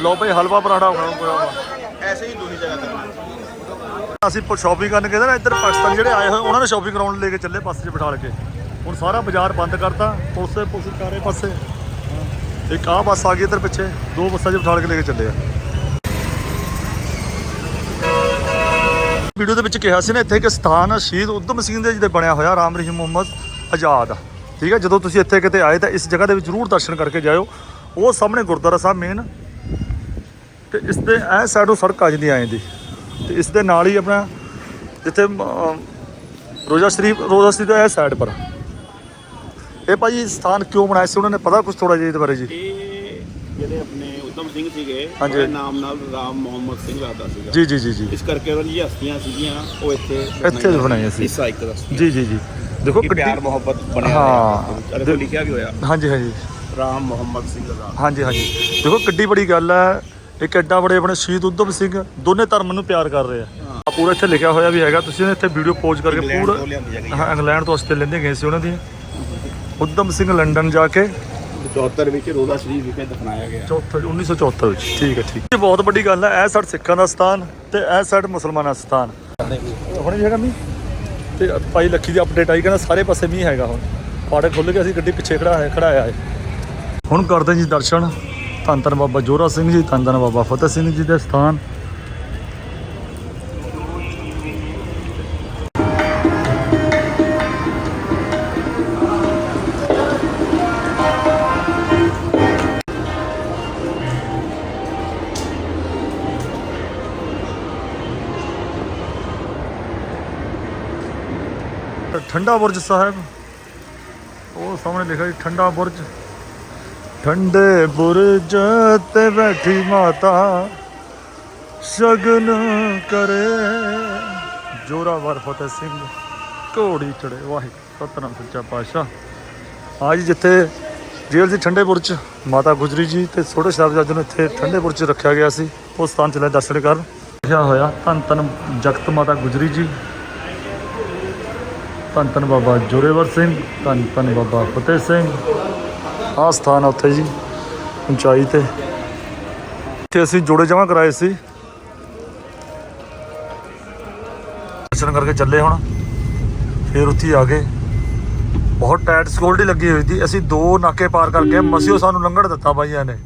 A: ਲਓ ਭਾਈ ਹਲਵਾ ਪਰਾਂਠਾ ਖਾਣਾ
D: ਐਸੇ ਹੀ ਦੂਜੀ ਜਗ੍ਹਾ ਤੇ।
A: ਅਸੀਂ ਸ਼ਾਪਿੰਗ ਕਰਨ ਗਏ ਨਾ ਇੱਧਰ ਪਾਕਿਸਤਾਨ ਜਿਹੜੇ ਆਏ ਹੋਏ ਉਹਨਾਂ ਨੇ ਸ਼ਾਪਿੰਗ ਕਰਾਉਣ ਲੈ ਕੇ ਚੱਲੇ ਪਾਸੇ 'ਚ ਬਿਠਾ ਕੇ। ਹੁਣ ਸਾਰਾ ਬਾਜ਼ਾਰ ਬੰਦ ਕਰਤਾ ਪੁਲਿਸੇ ਪੁਲਿਸ ਚਾਰੇ ਪਾਸੇ। ਇੱਕ ਆ ਬੱਸ ਆ ਗਈ ਇੱਧਰ ਪਿੱਛੇ ਦੋ ਬੱਸਾਂ 'ਚ ਬਿਠਾਲ ਕੇ ਲੈ ਕੇ ਚੱਲੇ ਆ। ਵੀਡੀਓ ਦੇ ਵਿੱਚ ਕਿਹਾ ਸੀ ਨਾ ਇੱਥੇ ਇੱਕ ਸਥਾਨ ਸ਼ਹੀਦ ਉਧਮ ਸਿੰਘ ਦੇ ਜਿਹਦੇ ਬਣਿਆ ਹੋਇਆ ਰਾਮ ਰਹੀਮ ਮੁਹੰਮਦ ਆਜ਼ਾਦ। ਠੀਕ ਹੈ? ਜਦੋਂ ਤੁਸੀਂ ਇੱਥੇ ਕਿਤੇ ਆਏ ਤਾਂ ਇਸ ਜਗ੍ਹਾ ਦੇ ਵਿੱਚ ਜ਼ਰੂਰ ਦਰਸ਼ਨ ਕਰਕੇ ਜਾਇਓ। ਉਹ ਸਾਹਮਣੇ ਗੁਰਦੁਆਰਾ ਸਾਹਿਬ ਮੇਨ ਤੇ ਇਸ ਦੇ ਇਹ ਸਾਈਡੋਂ ਸੜਕ ਆ ਜਾਂਦੀ ਆਏ ਦੀ। ਤੇ ਇਸ ਦੇ ਨਾਲ ਹੀ ਆਪਣਾ ਜਿੱਥੇ ਰੋਜ਼ਾ ਸ਼ਰੀਫ ਰੋਜ਼ਾ ਸ਼ਰੀਫ ਦਾ ਇਹ ਸਾਈਡ ਪਰ। ਇਹ ਭਾਜੀ ਸਥਾਨ ਕਿਉਂ ਬਣਾਇਆ ਸੀ? ਉਹਨਾਂ ਨੇ ਪਤਾ ਕੁਝ ਥੋੜਾ ਜਿਹਾ ਇਹਦੇ ਬਾਰੇ ਜੀ?
D: ਇਹ ਜਿਹੜੇ ਆਪਣੇ ਉਦਮ ਸਿੰਘ ਸੀਗੇ। ਉਹਦੇ ਨਾਮ ਨਾਲ ਰਾਮ ਮੁਹੰਮਦ ਸਿੰਘ ਲੱਗਦਾ ਸੀਗਾ।
A: ਜੀ ਜੀ ਜੀ ਜੀ।
D: ਇਸ ਕਰਕੇ ਉਹਨਾਂ ਦੀਆਂ ਹਸਤੀਆਂ ਸੀਗੀਆਂ ਉਹ ਇੱਥੇ
A: ਇੱਥੇ ਬਣਾਈਆਂ ਸੀ।
D: ਹਿੱਸਾ ਇੱਕ ਦਾ
A: ਜੀ ਜੀ ਜੀ। ਦੇਖੋ
D: ਕਿ ਪਿਆਰ ਮੁਹੱਬਤ ਬਣਿਆ
A: ਹਾਂ।
D: ਅਰੇ ਲਿਖਿਆ ਵੀ ਹੋਇਆ।
A: ਹਾਂਜੀ ਹਾਂਜੀ।
D: ਰਾਮ ਮੁਹੰਮਦ ਸਿੰਘ ਆਜ਼ਾਦ
A: ਹਾਂਜੀ ਹਾਂਜੀ। ਦੇਖੋ ਕਿੱਡੀ ਬੜੀ ਗੱਲ ਹੈ। ਇੱਕ ਐਡਾ ਬੜੇ ਆਪਣੇ ਸ਼ਹੀਦ ਉਧਮ ਸਿੰਘ ਦੋਨੇ ਧਰਮ ਨੂੰ ਪਿਆਰ ਕਰ ਰਹੇ ਆ। ਆ ਪੂਰਾ ਇੱਥੇ ਲਿਖਿਆ ਹੋਇਆ ਵੀ ਹੈਗਾ। ਤੁਸੀਂ ਇੱਥੇ ਵੀਡੀਓ ਪੋਜ਼ ਕਰਕੇ
D: ਇੰਗਲੈਂਡ
A: ਪੂਰਾ ਇੰਗਲੈਂਡ ਤੋਂ ਅਸਤੇ ਲੈਂਦੇ ਗਏ ਸੀ ਉਹਨਾਂ ਦੀ। ਉਧਮ ਸਿੰਘ ਲੰਡਨ ਜਾ ਕੇ।
D: 74 ਵਿੱਚ ਰੋਜ਼ਾ ਸ਼ਰੀਫ ਵਿਖੇ ਦਫਨਾਇਆ ਗਿਆ।
A: ਚੌਥਾ 1974 ਵਿੱਚ। ਠੀਕ ਹੈ ਠੀਕ। ਇਹ ਬਹੁਤ ਵੱਡੀ ਗੱਲ ਹੈ। ਇਹ ਸਾਡ ਸਿੱਖਾਂ ਦਾ ਸਥਾਨ ਤੇ ਇਹ ਸਾਡ ਮੁਸਲਮਾਨਾਂ ਦਾ ਸਥਾਨ। ਹੁਣੇ ਹੈਗਾ ਮੀਂਹ? ਤੇ ਭਾਈ ਲੱਖੀ ਦੀ ਅਪਡੇਟ ਆਈ, ਕਹਿੰਦਾ ਸਾਰੇ ਪਾਸੇ ਮੀਂਹ ਹੈਗਾ ਹੁਣ। ਫਾਟਕ ਖੁੱਲ ਗਿਆ ਅਸੀਂ ਗੱਡੀ ਪਿੱਛੇ ਖੜਾ ਹੈ ਖੜਾਇਆ ਹੈ ਹੁਣ ਕਰਦੇ ਜੀ ਦਰਸ਼ਨ। ਧੰਨ ਧੰਨ ਬਾਬਾ ਜੋਰਾ ਸਿੰਘ ਜੀ, ਧੰਨ ਧੰਨ ਬਾਬਾ ਫਤਿਹ ਸਿੰਘ ਜੀ ਦੇ ਸਥਾਨ। ਠੰਡਾ ਬੁਰਜ ਸਾਹਿਬ। ਉਹ ਸਾਹਮਣੇ ਲਿਖਿਆ ਜੀ, ਠੰਡਾ ਬੁਰਜ। ਠੰਡੇ ਬੁਰਜ ਤੇ ਬੈਠੀ ਮਾਤਾ, ਸ਼ਗਨ ਕਰੇ। ਜੋਰਾਵਰ ਫਤਿਹ ਸਿੰਘ, ਘੋੜੀ ਚੜੇ ਵਾਹਿਗੁਰੂ, ਸਤਨਾਮ ਸੱਚਾ ਪਾਤਸ਼ਾਹ। ਅੱਜ ਜਿੱਥੇ ਜੇਲ੍ਹ ਦੀ ਠੰਡੇ ਬੁਰਜ, ਮਾਤਾ ਗੁਜਰੀ ਜੀ ਤੇ ਛੋਟੇ ਸਾਹਿਬਜ਼ਾਦੇ ਨੂੰ ਇੱਥੇ ਠੰਡੇ ਬੁਰਜ 'ਚ ਰੱਖਿਆ ਗਿਆ ਸੀ। ਉਸ ਸਥਾਨ 'ਚ ਲੈ ਦਰਸ਼ਨ ਕਰਨ। ਲਿਖਿਆ ਹੋਇਆ ਧੰਨ ਧੰਨ ਜਗਤ ਮਾਤਾ ਗੁਜਰੀ ਜੀ। ਧੰਨ ਧੰਨ ਬਾਬਾ ਜੋਰੇਵਰ ਸਿੰਘ, ਧੰਨ ਧੰਨ ਬਾਬਾ ਫਤਿਹ ਸਿੰਘ। ਆਹ ਸਥਾਨ ਆ ਉੱਥੇ ਜੀ, ਉਚਾਈ ਤੇ। ਇੱਥੇ ਅਸੀਂ ਜੋੜੇ ਜਮਾ ਕਰਾਏ ਸੀ। ਦਰਸ਼ਨ ਕਰਕੇ ਚੱਲੇ ਹੁਣ। ਫਿਰ ਉੱਥੇ ਆ ਗਏ। ਬਹੁਤ ਟਾਈਟ ਸਿਕਿਉਰਿਟੀ ਲੱਗੀ ਹੋਈ ਸੀ। ਅਸੀਂ ਦੋ ਨਾਕੇ ਪਾਰ ਕਰਕੇ ਮਸੀਓ ਸਾਨੂੰ ਲੰਘਣ ਦਿੱਤਾ ਬਾਈਆਂ ਨੇ।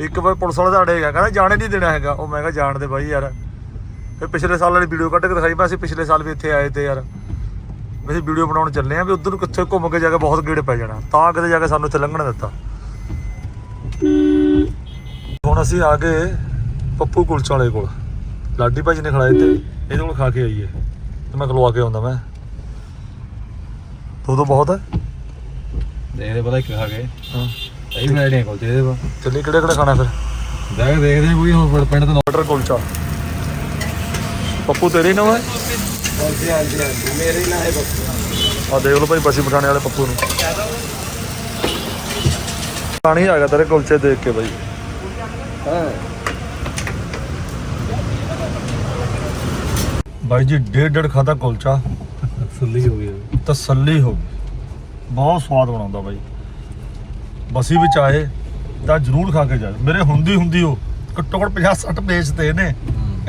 A: ਇੱਕ ਵਾਰ ਪੁਲਿਸ ਵਾਲਾ ਦਾੜੇ ਹੈਗਾ, ਕਹਿੰਦਾ ਜਾਣੇ ਨਹੀਂ ਦੇਣਾ ਹੈਗਾ। ਉਹ ਮੈਂ ਕਿਹਾ ਜਾਣ ਦੇ ਬਾਈ ਯਾਰ। ਫਿਰ ਪਿਛਲੇ ਸਾਲ ਵਾਲੀ ਵੀਡੀਓ ਕੱਢ ਕੇ ਦਿਖਾਈ। ਮੈਂ ਅਸੀਂ ਪਿਛਲੇ ਸਾਲ ਵੀ ਇੱਥੇ ਆਏ ਤੇ ਯਾਰ। ਵੀ ਅਸੀਂ ਵੀਡੀਓ ਬਣਾਉਣ ਚੱਲੇ ਆ ਵੀ ਉਧਰ ਨੂੰ ਕਿੱਥੇ ਘੁੰਮ ਕੇ ਜਾ ਕੇ ਬਹੁਤ ਗੇੜੇ ਪੈ ਜਾਣਾ। ਤਾਂ ਕਿਤੇ ਜਾ ਕੇ ਸਾਨੂੰ ਇੱਥੇ ਲੰਘਣ ਦਿੱਤਾ। ਹੁਣ ਅਸੀਂ ਆ ਗਏ ਪੱਪੂ ਕੁਲਚਾ ਵਾਲੇ ਕੋਲ। ਲਾਡੀ ਭਾਜੀ ਨੇ ਖੜਾਏ ਤੇ ਇਹਦੇ ਕੋਲ ਖਾ ਕੇ ਆਈਏ। ਤੇ ਮੈਂ ਖਲਵਾ ਕੇ ਆਉਂਦਾ ਮੈਂ। ਦੋ ਦੋ ਬਹੁਤ ਹੈ
B: ਦੇਖਦੇ ਪਤਾ ਕਿ ਖਾ ਗਏ।
A: ਹਾਂ।
B: ਫਰਾਈਡ ਨਹੀਂ ਕੋਲ ਤੇ ਇਹਦੇ
A: ਚੱਲੀ ਕਿਹੜੇ ਕਿਹੜੇ ਖਾਣਾ ਫਿਰ?
B: ਦੇਖ ਦੇਖਦੇ ਕੋਈ ਹੁਣ ਪਿੰਡ ਤੋਂ।
A: ਮਟਰ ਕੁਲਚਾ। ਪੱਪੂ ਤੇਰੇ ਨਾਲ ਹੈ?
C: ਹਾਂਜੀ ਹਾਂਜੀ ਹਾਂਜੀ। ਮੇਰੇ ਨਾਲ ਹੈ ਬਸ।
A: ਆ ਦੇਖ ਲਓ ਭਾਈ ਬਸੀ ਪਠਾਣੇ ਵਾਲੇ ਪੱਪੂ ਨੂੰ। ਪਾਣੀ ਆ ਗਿਆ ਤੇਰੇ ਕੁਲਚੇ ਦੇਖ ਕੇ ਬਾਈ।
C: ਹਾਂ।
A: ਬਾਈ ਜੀ ਡੇਢ ਡੇਢ ਖਾਦਾ ਕੁਲਚਾ।
B: ਸੁੱਲੀ ਹੋ ਗਈ।
A: ਤਸੱਲੀ ਹੋ ਗਈ। ਬਹੁਤ ਸਵਾਦ ਬਣਾਉਂਦਾ ਬਾਈ। ਬਸੀ ਵਿੱਚ ਆਏ ਤਾਂ ਜ਼ਰੂਰ ਖਾ ਕੇ ਜਾ ਮੇਰੇ ਹੁੰਦੀ ਹੁੰਦੀ ਉਹ ਘੱਟੋ ਘੱਟ 50 60 ਵੇਚਦੇ ਨੇ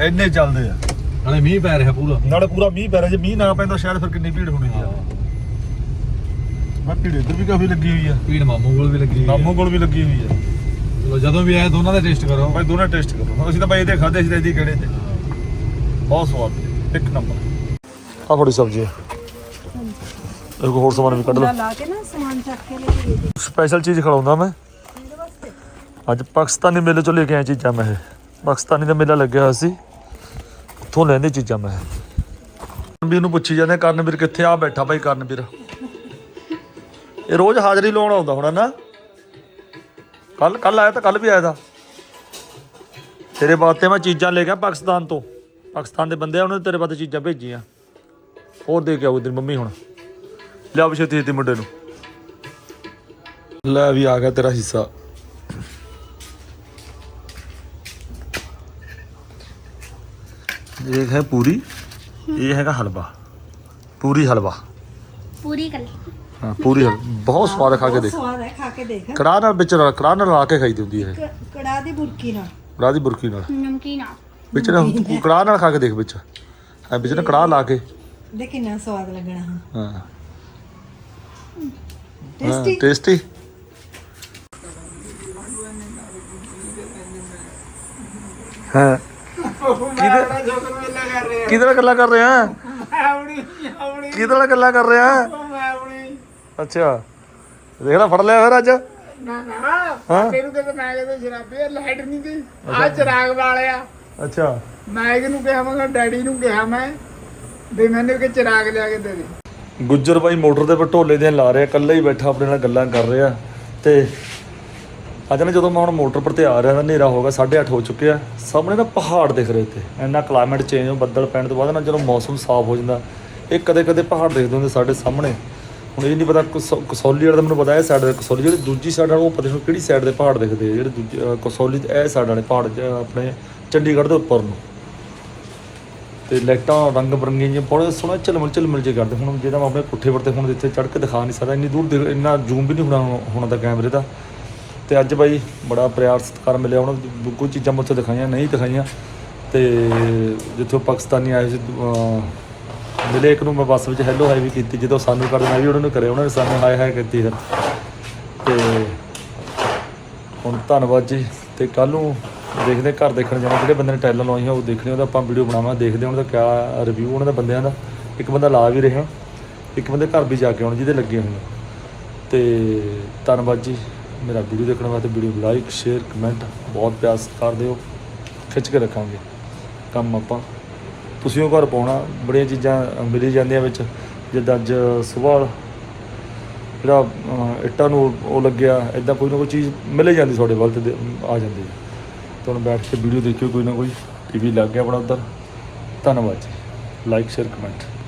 A: ਇੰਨੇ ਚੱਲਦੇ ਆ।
B: ਨਾਲੇ ਮੀਂਹ ਪੈ ਰਿਹਾ ਪੂਰਾ।
A: ਨਾਲੇ ਪੂਰਾ ਮੀਂਹ ਪੈ ਰਿਹਾ। ਜੇ ਮੀਂਹ ਨਾ ਪੈਂਦਾ ਸ਼ਾਇਦ ਫਿਰ ਕਿੰਨੀ ਭੀੜ ਹੋਣੀ ਸੀ। ਮੈਂ ਭੀੜ ਇੱਧਰ ਵੀ ਕਾਫੀ ਲੱਗੀ ਹੋਈ ਆ।
B: ਪੀੜ ਮਾਮੂ ਕੋਲ ਵੀ ਲੱਗੀ
A: ਨਾਮੋ ਕੋਲ ਵੀ ਲੱਗੀ ਹੋਈ ਆ।
B: ਚਲੋ ਜਦੋਂ ਵੀ ਆਏ ਦੋਨਾਂ ਦਾ ਟੇਸਟ ਕਰੋ।
A: ਭਾਈ ਦੋਨੇ ਟੇਸਟ ਕਰੋ। ਅਸੀਂ ਤਾਂ ਭਾਈ ਇਹਦੇ ਖਾਦੇ ਸੀ ਇਹਦੀ ਕਿਹੜੇ ਤੇ। ਬਹੁਤ ਸਵਾਦ ਇੱਕ ਨੰਬਰ। ਆ ਥੋੜੀ ਸਬਜ਼ੀ ਹੈ ਇੱਕ ਹੋਰ ਸਮਾਨ ਵੀ ਕੱਢ ਲਓ।
E: ਲਾ ਕੇ ਨਾ ਸਮਾਨ ਚੱਕ ਕੇ ਲੈ ਕੇ
A: ਸਪੈਸ਼ਲ ਚੀਜ਼ ਖਿਲਾਉਂਦਾ ਮੈਂ। ਅੱਜ ਪਾਕਿਸਤਾਨੀ ਮੇਲੇ ਚੋਂ ਲੈ ਕੇ ਆਇਆ ਚੀਜ਼ਾਂ ਮੈਂ ਇਹ। ਪਾਕਿਸਤਾਨੀ ਦਾ ਮੇਲਾ ਲੱਗਿਆ ਹੋਇਆ ਸੀ। ਉੱਥੋਂ ਲੈਂਦੇ ਚੀਜ਼ਾਂ ਮੈਂ। ਕਰਨਵੀਰ ਨੂੰ ਪੁੱਛੀ ਜਾਂਦੇ, ਕਰਨਵੀਰ ਕਿੱਥੇ ਆ? ਬੈਠਾ ਭਾਈ ਕਰਨਵੀਰ। ਇਹ ਰੋਜ਼ ਹਾਜ਼ਰੀ ਲਾਉਣ ਆਉਂਦਾ ਹੋਣਾ ਨਾ। ਕੱਲ ਕੱਲ ਆਇਆ ਤਾਂ ਕੱਲ ਵੀ ਆਇਆ ਦਾ। ਤੇਰੇ ਵਾਸਤੇ ਮੈਂ ਚੀਜ਼ਾਂ ਲੈ ਗਿਆ ਪਾਕਿਸਤਾਨ ਤੋਂ। ਪਾਕਿਸਤਾਨ ਦੇ ਬੰਦੇ ਆ, ਉਹਨੇ ਤੇਰੇ ਵਾਸਤੇ ਚੀਜ਼ਾਂ ਭੇਜੀਆਂ। ਹੋਰ ਦੇ ਕੇ ਆਉ ਤੇਰੀ ਮੰਮੀ ਹੁਣ। ਲਿਆ ਵੀ ਛੇਤੀ ਛੇਤੀ ਮੁੰਡੇ ਨੂੰ। ਲੈ ਵੀ ਆ ਗਿਆ ਤੇਰਾ ਹਿੱਸਾ। ਇਹ ਹੈ ਪੂਰੀ ਇਹ ਹੈਗਾ ਹਲਵਾ। ਪੂਰੀ ਹਲਵਾ।
F: ਪੂਰੀ ਕਰ
A: ਹਾਂ ਪੂਰੀ ਹਲਵਾ। ਬਹੁਤ ਸਵਾਦ ਖਾ ਕੇ ਦੇਖ।
E: ਸਵਾਦ ਹੈ ਖਾ ਕੇ ਦੇਖ।
A: ਕੜਾਹ ਨਾਲ ਵਿੱਚ ਨਾਲ- ਕੜਾਹ ਨਾਲ ਲਾ ਕੇ ਖਾਈ ਦੀ ਹੈ
E: ਕੜਾਹ ਦੀ ਬੁਰਕੀ ਨਾਲ।
A: ਕੜਾਹ ਦੀ ਬੁਰਕੀ ਨਾਲ।
F: ਨਮਕੀਨ ਆ
A: ਵਿੱਚ ਨਾ ਕੜਾਹ ਨਾਲ ਖਾ ਕੇ ਦੇਖ ਵਿੱਚ। ਐ ਵਿੱਚ ਨਾ ਕੜਾਹ ਲਾ ਕੇ।
E: ਦੇ ਕਿੰਨਾ ਸਵਾਦ ਲੱਗਣਾ ਹਾਂ।
A: ਹਾਂ।
E: ਟੇਸਟੀ
A: ਟੇਸਟੀ ਹਾਂ।
C: ਕਿਹਦੇ
A: ਨਾਲ ਗੱਲਾਂ ਕਰ ਰਹੇ? ਕਿਹਦੇ ਨਾਲ ਗੱਲਾਂ ਕਰ ਰਹੇ? ਅੱਛਾ। ਦੇਖ ਲੈ ਫੜ ਲਿਆ ਫਿਰ ਅੱਜ।
C: ਨਾ ਨਾ। ਤੈਨੂੰ ਕਹਿੰਦਾ ਮੈਂ ਕਹਿੰਦਾ ਸ਼ਰਾਬੀ ਲਾਈਟ ਨਹੀਂ ਗਈ। ਆ ਚਿਰਾਗ ਵਾਲਿਆ।
A: ਅੱਛਾ।
C: ਮੈਂ ਇਹਨੂੰ ਕਿਹਾ ਮੈਂ ਡੈਡੀ ਨੂੰ ਕਿਹਾ ਮੈਂ ਵੀ ਮੈਨੂੰ ਕਿ ਚਿਰਾਗ ਲਿਆ ਕੇ ਦੇ ਦੇ।
A: ਗੁੱਜਰ ਬਾਈ ਮੋਟਰ ਦੇ ਪਟੋਲੇ ਦੇ ਲਾ ਰਿਹਾ ਇਕੱਲਾ ਹੀ ਬੈਠਾ ਆਪਣੇ ਨਾਲ ਗੱਲਾਂ ਕਰ ਰਿਹਾ। ਤੇ ਅੱਜ ਨਾ ਜਦੋਂ ਮੈਂ ਹੁਣ ਮੋਟਰ ਪਰ ਤੇ ਆ ਰਿਹਾ ਹਨੇਰਾ ਹੋ ਗਿਆ 8:30 ਹੋ ਚੁੱਕਿਆ ਸਾਹਮਣੇ ਨਾ ਪਹਾੜ ਦਿਖ ਰਹੇ ਤੇ ਇੰਨਾ ਕਲਾਈਮੇਟ ਚੇਂਜ ਹੋ, ਬੱਦਲ ਪੈਣ ਤੋਂ ਬਾਅਦ ਨਾ ਜਦੋਂ ਮੌਸਮ ਸਾਫ਼ ਹੋ ਜਾਂਦਾ, ਇਹ ਕਦੇ ਕਦੇ ਪਹਾੜ ਦੇਖਦੇ ਹੁੰਦੇ ਸਾਡੇ ਸਾਹਮਣੇ। ਹੁਣ ਇਹ ਨਹੀਂ ਪਤਾ ਕਸੌ- ਕਸੌਲੀ ਵਾਲਾ ਤਾਂ ਮੈਨੂੰ ਪਤਾ ਹੈ ਸਾਈਡ ਦੇ ਕਸੌਲੀ, ਜਿਹੜੀ ਦੂਜੀ ਸਾਈਡ ਵਾਲਾ, ਉਹ ਪਤਾ ਨਹੀਂ ਕਿਹੜੀ ਸਾਈਡ ਦੇ ਪਹਾੜ ਦਿਖਦੇ ਆ, ਜਿਹੜੇ ਦੂਜੇ ਕਸੌਲੀ ਤੇ ਇਹ ਸਾਈਡ ਵਾਲੇ ਪਹਾੜ ਆਪਣੇ ਚੰਡੀਗੜ੍ਹ ਦੇ ਉੱਪਰ ਨੂੰ। ਤੇ ਲਾਈਟਾਂ ਰੰਗ ਬਰੰਗੀਆਂ ਜਿਹੀਆਂ ਬਹੁਤ ਸੋਹਣਾ ਝਲਮਲ ਝਲਮਲ ਜੇ ਕਰਦੇ, ਹੁਣ ਜਿਹੜਾ ਮੈਂ ਆਪਣੇ ਪੁੱਠੇ ਵਰਤੇ ਹੁਣ ਇੱਥੇ ਚੜ੍ਹ ਕੇ ਦਿਖਾ ਨਹੀਂ ਸਕਦਾ, ਇੰਨੀ ਦੂਰ ਦੇਖ- ਇੰਨਾ ਜ਼ੂਮ ਵੀ ਨਹੀਂ ਹੋਣਾ ਹੋਣਾ ਦਾ ਕੈਮਰੇ ਦਾ। ਤੇ ਅੱਜ ਬਾਈ ਬੜਾ ਪਿਆਰ ਸਤਿਕਾਰ ਮਿਲਿਆ ਉਹਨਾਂ ਨੂੰ। ਕੋਈ ਚੀਜ਼ਾਂ ਮੈਂ ਉੱਥੇ ਦਿਖਾਈਆਂ, ਨਹੀਂ ਦਿਖਾਈਆਂ। ਤੇ ਜਿੱਥੋਂ ਪਾਕਿਸਤਾਨੀ ਆਏ ਸੀ ਮਿਲੇ ਇੱਕ ਨੂੰ ਮੈਂ ਬੱਸ ਵਿੱਚ ਹੈਲੋ ਹਾਈ ਵੀ ਕੀਤੀ, ਜਦੋਂ ਸਾਨੂੰ ਕਰਦੇ ਮੈਂ ਵੀ ਉਹਨਾਂ ਨੂੰ ਕਰਿਆ, ਉਹਨਾਂ ਨੇ ਸਾਨੂੰ ਹਾਈ ਹਾਈ ਕੀਤੀ ਫਿਰ। ਤੇ ਹੁਣ ਧੰਨਵਾਦ ਜੀ। ਤੇ ਕੱਲ ਨੂੰ ਦੇਖਦੇ ਘਰ ਦੇਖਣ ਜਾਣਾ, ਜਿਹੜੇ ਬੰਦੇ ਨੇ ਟੈਲਾਂ ਲਵਾਈਆਂ, ਉਹ ਦੇਖਣੇ, ਉਹਦਾ ਆਪਾਂ ਵੀਡੀਓ ਬਣਾਵਾਂਗੇ, ਦੇਖਦੇ ਹਾਂ ਉਹਨਾਂ ਦਾ ਕਿਆ ਰਿਵਿਊ ਉਹਨਾਂ ਦਾ ਬੰਦਿਆਂ ਦਾ। ਇੱਕ ਬੰਦਾ ਲਾ ਵੀ ਰਿਹਾ, ਇੱਕ ਬੰਦੇ ਘਰ ਵੀ ਜਾ ਕੇ ਆਉਣ, ਜਿਹਦੇ ਲੱਗੇ ਹੋਏ ਤੇ ਧੰਨਵਾਦ ਜੀ। ਮੇਰਾ ਵੀਡੀਓ ਦੇਖਣ ਵਾਸਤੇ ਵੀਡੀਓ ਲਾਈਕ ਸ਼ੇਅਰ ਕਮੈਂਟ ਬਹੁਤ ਪਿਆਰ ਕਰ ਦਿਓ। ਖਿੱਚ ਕੇ ਰੱਖਾਂਗੇ। ਕੰਮ ਆਪਾਂ। ਤੁਸੀਂ ਉਹ ਘਰ ਪਾਉਣਾ, ਬੜੀਆਂ ਚੀਜ਼ਾਂ ਮਿਲੀ ਜਾਂਦੀਆਂ ਵਿੱਚ। ਜਿੱਦਾਂ ਅੱਜ ਸਵੇਰ ਜਿਹੜਾ ਇੱਟਾਂ ਨੂੰ ਉਹ ਲੱਗਿਆ ਇਦਾਂ ਕੋਈ ਨਾ ਕੋਈ ਚੀਜ਼ ਮਿਲੇ ਜਾਂਦੀ ਤੁਹਾਡੇ ਵੱਲ ਤੇ ਦੇ- ਆ ਜਾਂਦੀ ਹੈ। ਤੁਹਾਨੂੰ ਬੈਠ ਕੇ ਵੀਡੀਓ ਦੇਖਿਓ ਕੋਈ ਨਾ ਕੋਈ ਟੀਵੀ ਲੱਗ ਗਿਆ ਆਪਣਾ ਉੱਧਰ। ਧੰਨਵਾਦ ਜੀ। Like share comment